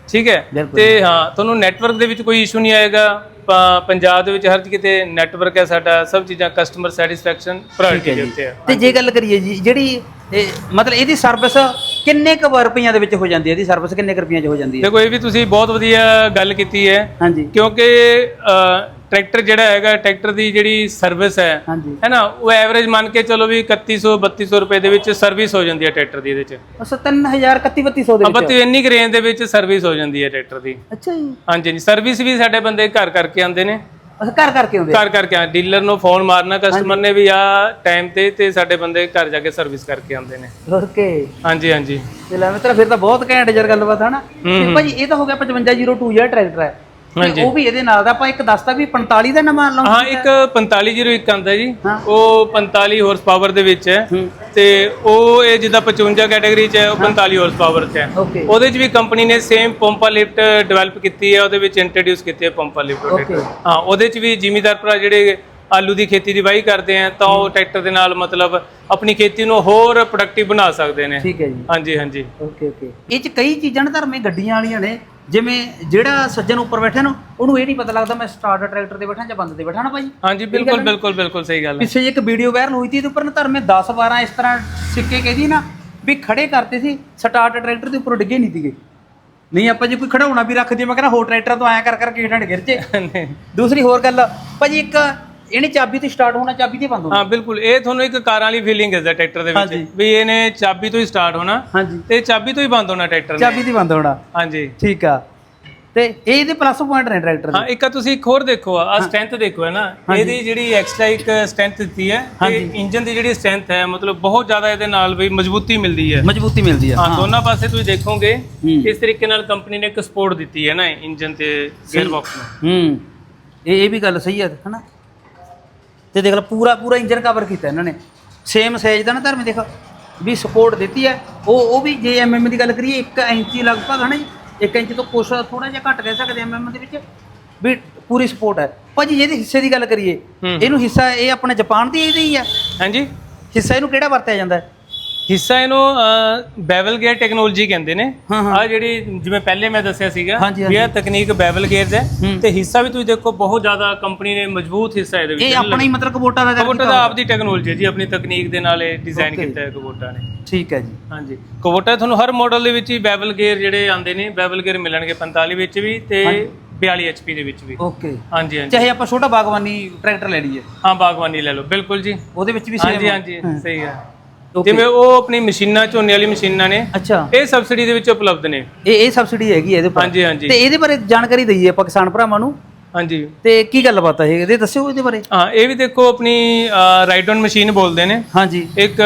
ਠੀਕ ਹੈ। ਤੇ ਹਾਂ ਤੁਹਾਨੂੰ ਨੈਟਵਰਕ ਦੇ ਵਿੱਚ ਕੋਈ ਇਸ਼ੂ ਨਹੀਂ ਆਏਗਾ। ਪੰਜਾਬ ਦੇ ਵਿੱਚ ਹਰ ਕਿਤੇ ਨੈਟਵਰਕ ਹੈ ਸਾਡਾ ਸਭ ਚੀਜ਼ਾਂ ਕਸਟਮਰ ਸੈਟੀਸਫੈਕਸ਼ਨ ਪ੍ਰਾਇੋਰਟੀ ਦੇ ਉੱਤੇ ਹੈ। ਤੇ ਜੇ ਗੱਲ ਕਰੀਏ ਜੀ ਜਿਹੜੀ ਮਤਲਬ ਇਹਦੀ ਸਰਵਿਸ ਕਿੰਨੇ ਕੁ ਰੁਪਈਆਂ ਦੇ ਵਿੱਚ ਹੋ ਜਾਂਦੀ ਹੈ? ਇਹਦੀ ਸਰਵਿਸ ਕਿੰਨੇ ਕੁ ਰੁਪਈਆਂ 'ਚ ਹੋ ਜਾਂਦੀ ਹੈ? ਦੇਖੋ ਇਹ ਵੀ ਤੁਸੀਂ ਬਹੁਤ ਵਧੀਆ ਗੱਲ ਕੀਤੀ ਹੈ। ਹਾਂਜੀ। ਕਿਉਂਕਿ ਟਰੈਕਟਰ ਜਿਹੜਾ ਹੈਗਾ ਟਰੈਕਟਰ ਦੀ ਜਿਹੜੀ ਸਰਵਿਸ ਹੈ ਹਾਂਜੀ। ਹੈ ਨਾ ਉਹ ਐਵਰੇਜ ਮੰਨ ਕੇ ਚਲੋ ਵੀ 3100 3200 ਰੁਪਏ ਦੇ ਵਿੱਚ ਸਰਵਿਸ ਹੋ ਜਾਂਦੀ ਹੈ ਟਰੈਕਟਰ ਦੀ ਇਹਦੇ ਚ। ਅਸ 3000 3100 ਦੇ ਵਿੱਚ? ਬੱਤੀ ਇੰਨੀ ਰੇਂਜ ਦੇ ਵਿੱਚ ਸਰਵਿਸ ਹੋ ਜਾਂਦੀ ਹੈ ਟਰੈਕਟਰ ਦੀ। ਅੱਛਾ ਜੀ। ਹਾਂਜੀ ਹਾਂਜੀ ਸਰਵਿਸ ਵੀ ਸਾਡੇ ਬੰਦੇ ਘਰ ਕਰਕੇ ਆਉਂਦੇ ਨੇ। ਘਰ ਕਰਕੇ ਆਉਂਦੇ ਘਰ ਕਰਕੇ ਆ ਡੀਲਰ ਨੂੰ ਫੋਨ ਮਾਰਨਾ ਕਸਟਮਰ ਨੇ ਵੀ ਆ ਟਾਈਮ ਤੇ ਤੇ ਸਾਡੇ ਬੰਦੇ ਘਰ ਜਾ ਕੇ ਸਰਵਿਸ ਕਰਕੇ ਆਉਂਦੇ ਨੇ। ਓਕੇ। ਹਾਂਜੀ ਹਾਂਜੀ। ਤੇ ਲੈ ਮਿੱਤਰ ਫਿਰ ਤਾਂ ਬਹੁਤ ਘੈਂਟ ਜਰ ਗੱਲਬਾਤ ਹੈ ਨਾ ਭਾਜੀ ਇਹ ਤਾਂ ਹੋ ਗਿਆ 5502 ਜਿਹੜਾ ਟਰੈਕਟਰ ਹੈ। ਤੇ ਉਹ ਵੀ ਇਹਦੇ ਨਾਲ ਦਾ ਆਪਾਂ ਇੱਕ ਦੱਸਤਾ ਵੀ 45 ਦਾ ਨਵਾਂ ਲਾਉਂ ਹਾਂ ਇੱਕ 4501 ਆਉਂਦਾ ਜੀ। ਹਾਂ। ਉਹ 45 ਹਾਰਸ ਪਾਵਰ ਦੇ ਵਿੱਚ ਹੈ। ਤੇ ਉਹ ਇਹ ਜਿੱਦਾਂ 55 ਕੈਟਾਗਰੀ ਚ ਹੈ ਉਹ 45 ਹਾਰਸ ਪਾਵਰ ਚ ਹੈ। ਉਹਦੇ ਚ ਵੀ ਕੰਪਨੀ ਨੇ ਸੇਮ ਪੰਪਾ ਲਿਫਟ ਡਿਵੈਲਪ ਕੀਤੀ ਹੈ ਉਹਦੇ ਵਿੱਚ ਇੰਟਰੋਡਿਊਸ ਕੀਤੀ ਹੈ ਪੰਪਾ ਲਿਫਟ ਹਾਂ ਉਹਦੇ ਚ ਵੀ ਜ਼ਿਮੀਦਾਰ ਭਰਾ ਜਿਹੜੇ ਆਲੂ ਦੀ ਖੇਤੀ ਦੀ ਵਾਹੀ ਕਰਦੇ ਆ ਤਾਂ ਉਹ ਟਰੈਕਟਰ ਦੇ ਨਾਲ ਮਤਲਬ ਆਪਣੀ ਖੇਤੀ ਨੂੰ ਹੋਰ ਪ੍ਰੋਡਕਟਿਵ ਬਣਾ ਸਕਦੇ ਨੇ। ਠੀਕ ਹੈ ਜੀ। ਹਾਂਜੀ ਹਾਂਜੀ। ਓਕੇ ਓਕੇ ਇਹ ਚ ਕਈ ਚੀਜ਼ਾਂ ਨੇ ਧਰਮੇ ਗੱਡੀਆਂ ਵਾਲੀਆਂ ਨੇ। ਜਿਵੇਂ ਜਿਹੜਾ ਸੱਜਣ ਉੱਪਰ ਬੈਠਾ ਨਾ ਉਹਨੂੰ ਇਹ ਨਹੀਂ ਪਤਾ ਲੱਗਦਾ ਮੈਂ ਸਟਾਰਟਰ ਟਰੈਕਟਰ ਤੇ ਬੈਠਾ ਜਾਂ ਬੰਦ ਤੇ ਬੈਠਾ ਨਾ ਭਾਜੀ ਹਾਂਜੀ ਬਿਲਕੁਲ ਬਿਲਕੁਲ ਬਿਲਕੁਲ ਸਹੀ ਗੱਲ ਹੈ। ਪਿੱਛੇ ਇੱਕ ਵੀਡੀਓ ਵਾਇਰਲ ਹੋਈ ਸੀ ਇਹਦੇ ਉੱਪਰ ਨਾ ਧਰਮੇ 10 12 ਇਸ ਤਰ੍ਹਾਂ ਸਿੱਕੇ ਕਹਿੰਦੀ ਨਾ ਵੀ ਖੜੇ ਕਰਤੇ ਸੀ ਸਟਾਰਟਰ ਟਰੈਕਟਰ ਦੇ ਉੱਪਰ ਡਿੱਗੇ ਨਹੀਂ ਸੀਗੇ। ਨਹੀਂ ਆਪਾਂ ਜੇ ਕੋਈ ਖੜਾਉਣਾ ਵੀ ਰੱਖ ਦਈਏ ਮੈਂ ਕਹਿੰਦਾ ਹੋਰ ਟਰੈਕਟਰ ਤੋਂ ਆਇਆ ਕਰ ਕਰਕੇ ਹੇਠਾਂ ਗਿਰ ਜੇ। ਦੂਸਰੀ ਹੋਰ ਗੱਲ ਭਾਜੀ ਇੱਕ ਇਹਨੇ ਚਾਬੀ ਤੇ ਸਟਾਰਟ ਹੋਣਾ ਚਾਬੀ ਤੇ ਬੰਦ ਹੋਣਾ। ਹਾਂ ਬਿਲਕੁਲ। ਇਹ ਤੁਹਾਨੂੰ ਇੱਕ ਕਾਰਾਂ ਵਾਲੀ ਫੀਲਿੰਗ ਹੈ ਟਰੈਕਟਰ ਦੇ। ਵਿੱਚ। ਵੀ ਇਹਨੇ ਚਾਬੀ ਤੋਂ ਹੀ ਸਟਾਰਟ ਹੋਣਾ ਹਾਂਜੀ। ਤੇ ਚਾਬੀ ਤੋਂ ਹੀ ਬੰਦ ਹੋਣਾ ਟਰੈਕਟਰ ਨੇ। ਚਾਬੀ ਤੇ ਬੰਦ ਹੋਣਾ। ਹਾਂਜੀ। ਠੀਕ ਆ। ਤੇ ਇਹ ਇਹਦੇ ਪਲੱਸ ਪੁਆਇੰਟ ਨੇ ਟਰੈਕਟਰ ਦੇ। ਹਾਂ ਇੱਕ ਆ ਤੁਸੀਂ ਇੱਕ ਹੋਰ ਦੇਖੋ ਆ ਸਟਰੈਂਥ ਦੇਖੋ ਹੈ ਨਾ। ਇਹਦੀ ਜਿਹੜੀ ਐਕਸਟਰਾ ਇੱਕ ਸਟਰੈਂਥ ਦਿੱਤੀ ਹੈ ਤੇ ਇੰਜਨ ਦੀ ਜਿਹੜੀ ਸਟਰੈਂਥ ਹੈ ਮਤਲਬ ਬਹੁਤ ਜ਼ਿਆਦਾ ਇਹਦੇ ਨਾਲ ਵੀ ਮਜ਼ਬੂਤੀ ਮਿਲਦੀ ਹੈ। ਮਜ਼ਬੂਤੀ ਮਿਲਦੀ ਆ ਹਾਂ ਦੋਨਾਂ ਪਾਸੇ ਤੁਸੀਂ ਦੇਖੋਗੇ ਹੂੰ। ਇਸ ਤਰੀਕੇ ਨਾਲ ਕੰਪਨੀ ਨੇ ਇੱਕ ਸਪੋਰਟ ਦਿੱਤੀ ਹੈ ਨਾ ਇੰਜਨ ਤੇ ਗੇਅਰ ਬਾਕਸ ਨੂੰ। ਹੂੰ। ਇਹ ਇਹ ਵੀ ਗੱਲ ਸਹੀ ਹੈ ਹਨਾ? ਤੇ ਦੇਖ ਲੈ ਪੂਰਾ ਪੂਰਾ ਇੰਜਨ ਕਵਰ ਕੀਤਾ ਇਹਨਾਂ ਨੇ। ਸੇਮ ਸਾਈਜ਼ ਦਾ ਨਾ ਧਰਮ ਦੇਖ ਵੀ ਸਪੋਰਟ ਦਿੱਤੀ ਹੈ। ਉਹ ਉਹ ਵੀ ਜੇ ਐਮਐਮ ਦੀ ਗੱਲ ਕਰੀਏ 1 ਇੰਚੀ ਲਗਭਗ ਹਨਾ ਜੀ। 1 ਇੰਚ ਤੋਂ ਕੁਛ ਥੋੜਾ ਜਿਹਾ ਘੱਟ ਕਹਿ ਸਕਦੇ ਐਮਐਮ ਦੇ ਵਿੱਚ ਵੀ ਪੂਰੀ ਸਪੋਰਟ ਹੈ। ਭਾਜੀ ਇਹਦੇ ਹਿੱਸੇ ਦੀ ਗੱਲ ਕਰੀਏ ਹੂੰ। ਇਹਨੂੰ ਹਿੱਸਾ ਇਹ ਆਪਣੇ ਜਾਪਾਨ ਦੀ ਇਹਦੀ ਹੀ ਆ ਹਾਂਜੀ। ਹਿੱਸਾ ਇਹਨੂੰ ਕਿਹੜਾ ਵਰਤਿਆ ਜਾਂਦਾ ਹੈ? ਹਿੱਸਾ ਇਹਨੂੰ ਬੈਵਲ ਗੇਅਰ ਟੈਕਨੋਲੋਜੀ ਕਹਿੰਦੇ ਨੇ। ਆ ਜਿਹੜੀ ਜਿਵੇਂ ਪਹਿਲੇ ਮੈਂ ਦੱਸਿਆ ਸੀਗਾ ਹਾਂਜੀ, ਵੀ ਇਹ ਤਕਨੀਕ ਬੈਵਲ ਗੇਅਰ ਦਾ। ਤੇ ਹਿੱਸਾ ਵੀ ਤੁਸੀਂ ਦੇਖੋ ਬਹੁਤ ਜ਼ਿਆਦਾ ਕੰਪਨੀ ਨੇ ਮਜ਼ਬੂਤ ਹਿੱਸਾ ਇਹਦੇ ਵਿੱਚ ਇਹ ਆਪਣਾ ਹੀ ਮਤਲਬ ਕਬੋਟਾ ਦਾ ਕਬੋਟਾ ਦਾ ਆਪਦੀ ਟੈਕਨੋਲੋਜੀ ਹੈ ਜੀ ਆਪਣੀ ਤਕਨੀਕ ਦੇ ਨਾਲ ਇਹ ਡਿਜ਼ਾਈਨ. ਕੀਤਾ ਹੈ ਕਬੋਟਾ ਨੇ। ਠੀਕ ਹੈ ਜੀ। ਹਾਂਜੀ। ਕਬੋਟਾ ਤੁਹਾਨੂੰ ਹਰ ਮਾਡਲ ਦੇ ਵਿੱਚ ਹੀ ਬੈਵਲ ਗੇਅਰ ਜਿਹੜੇ ਆਉਂਦੇ ਨੇ ਬੈਵਲ ਗੇਅਰ ਮਿਲਣਗੇ 45 ਵਿੱਚ ਵੀ ਤੇ 42 HP ਦੇ ਵਿੱਚ ਵੀ। ਓਕੇ ਹਾਂਜੀ ਹਾਂਜੀ। ਚਾਹੇ ਆਪਾਂ ਛੋਟਾ ਬਾਗਵਾਨੀ ਟਰੈਕਟਰ ਲੈ ਲਈਏ। ਹਾਂ ਬਾਗਵਾਨੀ ਲੈ ਲਓ। ਬਿਲਕੁਲ ਜੀ। ਉਹਦੇ ਵਿੱਚ ਵੀ ਹਾਂਜੀ same ਹਾਂਜੀ ਸਹੀ ਹੈ. ਜਿਵੇਂ ਉਹ ਆਪਣੀ ਮਸ਼ੀਨਾਂ ਝੋਨੇ ਵਾਲੀ ਮਸ਼ੀਨਾਂ ਨੇ ਅੱਛਾ। ਇਹ ਸਬਸਿਡੀ ਦੇ ਵਿੱਚ ਉਪਲਬਧ ਨੇ। ਇਹ ਇਹ ਸਬਸਿਡੀ ਹੈਗੀ ਇਹਦੇ ਉੱਪਰ। ਹਾਂਜੀ ਹਾਂਜੀ। ਤੇ ਇਹਦੇ ਬਾਰੇ ਜਾਣਕਾਰੀ ਦਈਏ ਆਪਾਂ ਕਿਸਾਨ ਭਰਾਵਾਂ ਨੂੰ। ਹਾਂਜੀ। ਤੇ ਕੀ ਗੱਲਬਾਤ ਹੈ ਇਹਦੇ ਦੱਸਿਓ ਇਹਦੇ ਬਾਰੇ। ਹਾਂ ਇਹ ਵੀ ਦੇਖੋ ਆਪਣੀ ਰਾਈਟ ਔਨ ਮਸ਼ੀਨ ਬੋਲਦੇ ਨੇ। ਹਾਂਜੀ। ਇੱਕ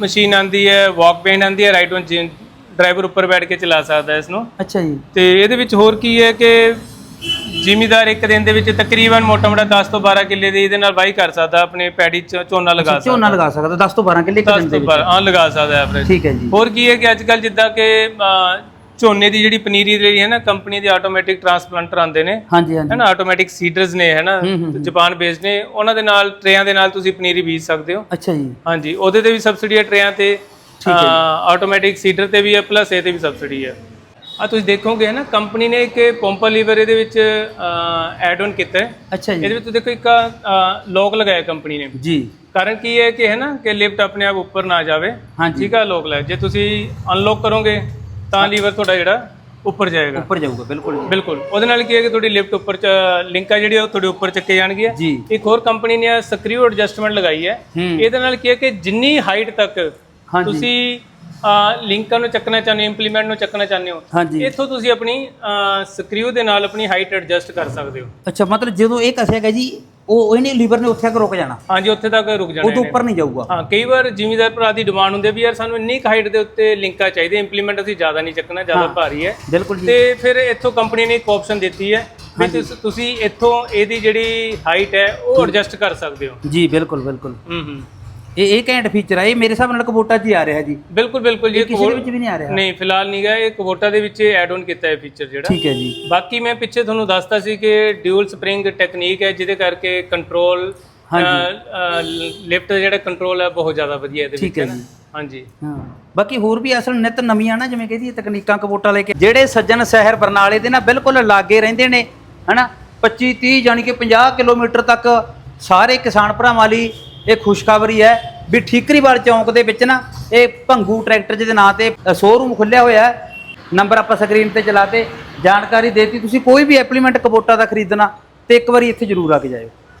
ਮਸ਼ੀਨ ਆਂਦੀ ਹੈ ਵਾਕ ਬੈਂਡ ਆਂਦੀ ਹੈ ਰਾਈਟ ਔਨ ਡਰਾਈਵਰ ਉੱਪਰ ਬੈਠ ਕੇ ਚਲਾ ਸਕਦਾ ਇਸ ਨੂੰ ਅੱਛਾ ਜੀ। ਤੇ ਇਹਦੇ ਵਿੱਚ ਹੋਰ ਕੀ ਹੈ ਕਿ ਜ਼ਿਮੀਦਾਰ ਇੱਕ ਦਿਨ ਦੇ ਵਿੱਚ ਤਕਰੀਬਨ ਮੋਟਾ-ਮੋਟਾ 10 ਤੋਂ 12 ਕਿੱਲੇ ਦੀ ਇਹਦੇ ਨਾਲ ਵਾਹੀ ਕਰ ਸਕਦਾ ਆਪਣੇ ਪੈੜੀ ਚ ਝੋਨਾ ਲਗਾ ਸਕਦਾ ਝੋਨਾ ਲਗਾ ਸਕਦਾ 10 ਤੋਂ 12 ਕਿੱਲੇ ਇੱਕ 10 ਦਿਨ ਦੇ ਤੋਂ ਵਿੱਚ। 12 ਹਾਂ ਲਗਾ ਸਕਦਾ ਐਵਰੇਜ ਠੀਕ ਹੈ ਜੀ। ਹੋਰ ਕੀ ਹੈ ਕਿ ਅੱਜ ਕੱਲ ਜਿੱਦਾਂ ਕਿ ਅਹ, ਝੋਨੇ ਦੀ ਜਿਹੜੀ ਪਨੀਰੀ ਰਹੀ ਹੈ ਨਾ ਕੰਪਨੀ ਦੇ ਆਟੋਮੈਟਿਕ ਟਰਾਂਸਪਲਾਂਟਰ ਆਉਂਦੇ ਨੇ। ਹਾਂਜੀ ਹਾਂਜੀ। ਹੈ ਨਾ ਆਟੋਮੈਟਿਕ ਸੀਡਰਸ ਨੇ ਹੈ। ਨਾ ਜਾਪਾਨ ਬੇਸਡ ਨੇ ਉਹਨਾਂ ਦੇ ਨਾਲ ਟਰੇਆਂ ਦੇ ਨਾਲ ਤੁਸੀਂ ਪਨੀਰੀ ਬੀਜ ਸਕਦੇ ਹੋ। ਅੱਛਾ ਜੀ। ਹਾਂਜੀ ਉਹਦੇ ਤੇ ਵੀ ਸਬਸਿਡੀ ਹੈ ਟਰੇਆਂ ਤੇ ਆਟੋਮੈਟਿਕ ਸੀਡਰ ਤੇ ਵੀ ਹੈ ਪਲੱਸ ਇਹ ਤੇ ਵੀ ਸਬਸਿਡੀ ਹੈ। ਆ ਤੁਸੀਂ ਦੇਖੋਗੇ ਨਾ ਕੰਪਨੀ ਨੇ ਇੱਕ ਪੰਪਾ ਲੀਵਰ ਇਹਦੇ ਵਿੱਚ ਐਡ ਆਨ ਕੀਤਾ ਹੈ। ਅੱਛਾ ਜੀ। ਇਹਦੇ ਵਿੱਚ ਦੇਖੋ ਇੱਕ ਲੋਕ ਲਗਾਇਆ ਕੰਪਨੀ ਨੇ। ਜੀ। ਕਾਰਨ ਕੀ ਹੈ ਕਿ ਹੈ ਨਾ ਕਿ ਲਿਫਟ ਆਪਣੇ ਆਪ ਉੱਪਰ ਨਾ ਜਾਵੇ। ਠੀਕ ਹੈ ਲੋਕ ਲੈ ਜੇ ਤੁਸੀਂ ਅਨਲੌਕ ਕਰੋਗੇ ਤਾਂ ਲੀਵਰ ਤੁਹਾਡਾ ਜਿਹੜਾ ਉੱਪਰ ਜਾਏਗਾ। ਉੱਪਰ ਜਾਊਗਾ ਬਿਲਕੁਲ। ਬਿਲਕੁਲ। ਉਹਦੇ ਨਾਲ ਕੀ ਹੈ ਕਿ ਤੁਹਾਡੀ ਲਿਫਟ ਉੱਪਰ ਚ ਲਿੰਕ ਜਿਹੜੀ ਉਹ ਤੁਹਾਡੇ ਉੱਪਰ ਚੱਕੇ ਜਾਣਗੀ ਜੀ। ਇੱਕ ਹੋਰ ਕੰਪਨੀ ਨੇ ਸਕਰੀਊ ਐਡਜਸਟਮੈਂਟ ਲਗਾਈ ਹੈ। ਇਹਦੇ ਨਾਲ ਕੀ ਹੈ ਕਿ ਜਿੰਨੀ ਹਾਈਟ ਤੱਕ ਤੁਸੀਂ ਲਿੰਕਾਂ ਨੂੰ ਚੱਕਣਾ ਚਾਹੁੰਦੇ ਹੋ ਇੰਪਲੀਮੈਂਟ ਨੂੰ ਚੱਕਣਾ ਚਾਹੁੰਦੇ ਹੋ ਹਾਂਜੀ। ਇੱਥੋਂ ਤੁਸੀਂ ਆਪਣੀ ਸਕਰੀਊ ਦੇ ਨਾਲ ਆਪਣੀ ਹਾਈਟ ਐਡਜਸਟ ਕਰ ਸਕਦੇ ਹੋ। ਅੱਛਾ ਮਤਲਬ ਜਦੋਂ ਇਹ ਕਸਿਆਗਾ ਜੀ ਉਹ ਇਹਨੇ ਲੀਵਰ ਨੇ ਉੱਥੇ ਆ ਕੇ ਰੁਕ ਜਾਣਾ? ਹਾਂਜੀ ਉੱਥੇ ਤੱਕ ਰੁਕ ਜਾਣਾ ਉਹ ਤੋਂ ਇਹਨੇ। ਉੱਪਰ ਨਹੀਂ ਜਾਊਗਾ? ਹਾਂ ਕਈ ਵਾਰ ਜ਼ਿਮੀਦਾਰ ਭਰਾ ਦੀ ਡਿਮਾਂਡ ਹੁੰਦੀ ਹੈ ਵੀ ਯਾਰ ਸਾਨੂੰ ਇੰਨੀ ਹਾਈਟ ਦੇ ਉੱਤੇ ਲਿੰਕਾਂ ਚਾਹੀਦੇ ਇੰਪਲੀਮੈਂਟ ਅਸੀਂ ਜ਼ਿਆਦਾ ਨਹੀਂ ਚੱਕਣਾ ਜ਼ਿਆਦਾ ਭਾਰੀ ਹੈ। ਬਿਲਕੁਲ ਜੀ। ਤੇ ਫਿਰ ਇੱਥੋਂ ਕੰਪਨੀ ਨੇ ਇੱਕ ਆਪਸ਼ਨ ਦਿੱਤੀ ਹੈ ਵੀ ਤੁਸੀਂ ਇੱਥੋਂ ਇਹਦੀ ਜਿਹੜੀ ਹਾਈਟ ਹੈ ਉਹ ਐਡਜਸਟ ਕਰ ਸਕਦੇ ਹੋ। ਜੀ ਬਿਲਕੁਲ ਬਿਲਕੁਲ। ਹੂੰ ਹੂੰ। ਇਹ ਇਹ ਘੈਂਟ ਫੀਚਰ ਹੈ ਇਹ ਮੇਰੇ ਹਿਸਾਬ ਨਾਲ ਕਬੋਟਾ 'ਚ ਹੀ ਆ ਰਿਹਾ ਜੀ। ਬਿਲਕੁਲ ਬਿਲਕੁਲ ਜੀ ਕਿਸੇ ਦੇ ਵਿੱਚ ਵੀ ਨਹੀਂ ਆ ਰਿਹਾ। ਨਹੀਂ ਫਿਲਹਾਲ ਨਹੀਂ ਗਾ ਇਹ ਕਵੋਟਾ ਦੇ ਵਿੱਚ ਐਡ ਆਨ ਕੀਤਾ ਹੈ ਫੀਚਰ ਜਿਹੜਾ। ਠੀਕ ਹੈ ਜੀ। ਬਾਕੀ ਮੈਂ ਪਿੱਛੇ ਤੁਹਾਨੂੰ ਦੱਸਤਾ ਸੀ ਕਿ ਡਿਊਲ ਸਪ੍ਰਿੰਗ ਟੈਕਨੀਕ ਹੈ ਜਿਹਦੇ ਕਰਕੇ ਕੰਟਰੋਲ ਲਿਫਟ ਦਾ ਜਿਹੜਾ ਕੰਟਰੋਲ ਹੈ ਬਹੁਤ ਜ਼ਿਆਦਾ ਵਧੀਆ ਇਹਦੇ ਵਿੱਚ ਹੈ ਨਾ। ਹਾਂਜੀ। ਹਾਂ। ਬਾਕੀ ਹੋਰ ਵੀ ਅਸਲ ਨਿਤ ਨਵੀਆਂ ਨਾ ਜਿਵੇਂ ਕਹਿੰਦੀ ਤਕਨੀਕਾਂ ਕਬੋਟਾ ਲੈ ਕੇ ਜਿਹੜੇ ਸੱਜਣ ਸ਼ਹਿਰ ਬਰਨਾਲੇ ਦੇ ਨਾ ਬਿਲਕੁਲ ਲਾਗੇ ਰਹਿੰਦੇ ਨੇ ਹਨਾ? 25 30 ਜਾਣੀ ਕਿ 50 ਕਿਲੋਮੀਟਰ ਤੱਕ ਸਾਰੇ ਕਿਸਾਨ ਭਰਾਵਾਂ ਲਈ ਇਹ ਖੁਸ਼ਖਬਰੀ ਹੈ ਵੀ ਠੀਕਰੀਵਾਲ ਚੌਂਕ ਦੇ ਵਿੱਚ ਨਾ ਇਹ ਭੰਗੂ ਟਰੈਕਟਰ ਜਿਹਦੇ ਨਾਂ ਤੇ ਸ਼ੋਰੂਮ ਖੁੱਲਿਆ ਹੋਇਆ ਹੈ। ਨੰਬਰ ਆਪਾਂ ਸਕਰੀਨ ਤੇ ਚਲਾਤੇ ਜਾਣਕਾਰੀ ਦੇਤੀ। ਤੁਸੀਂ ਕੋਈ ਵੀ ਐਪਲੀਮੈਂਟ ਕਬੋਟਾ ਦਾ ਖਰੀਦਣਾ ਤੇ ਇੱਕ ਵਾਰੀ ਇੱਥੇ ਜ਼ਰੂਰ ਆ ਕੇ ਜਾਇਓ।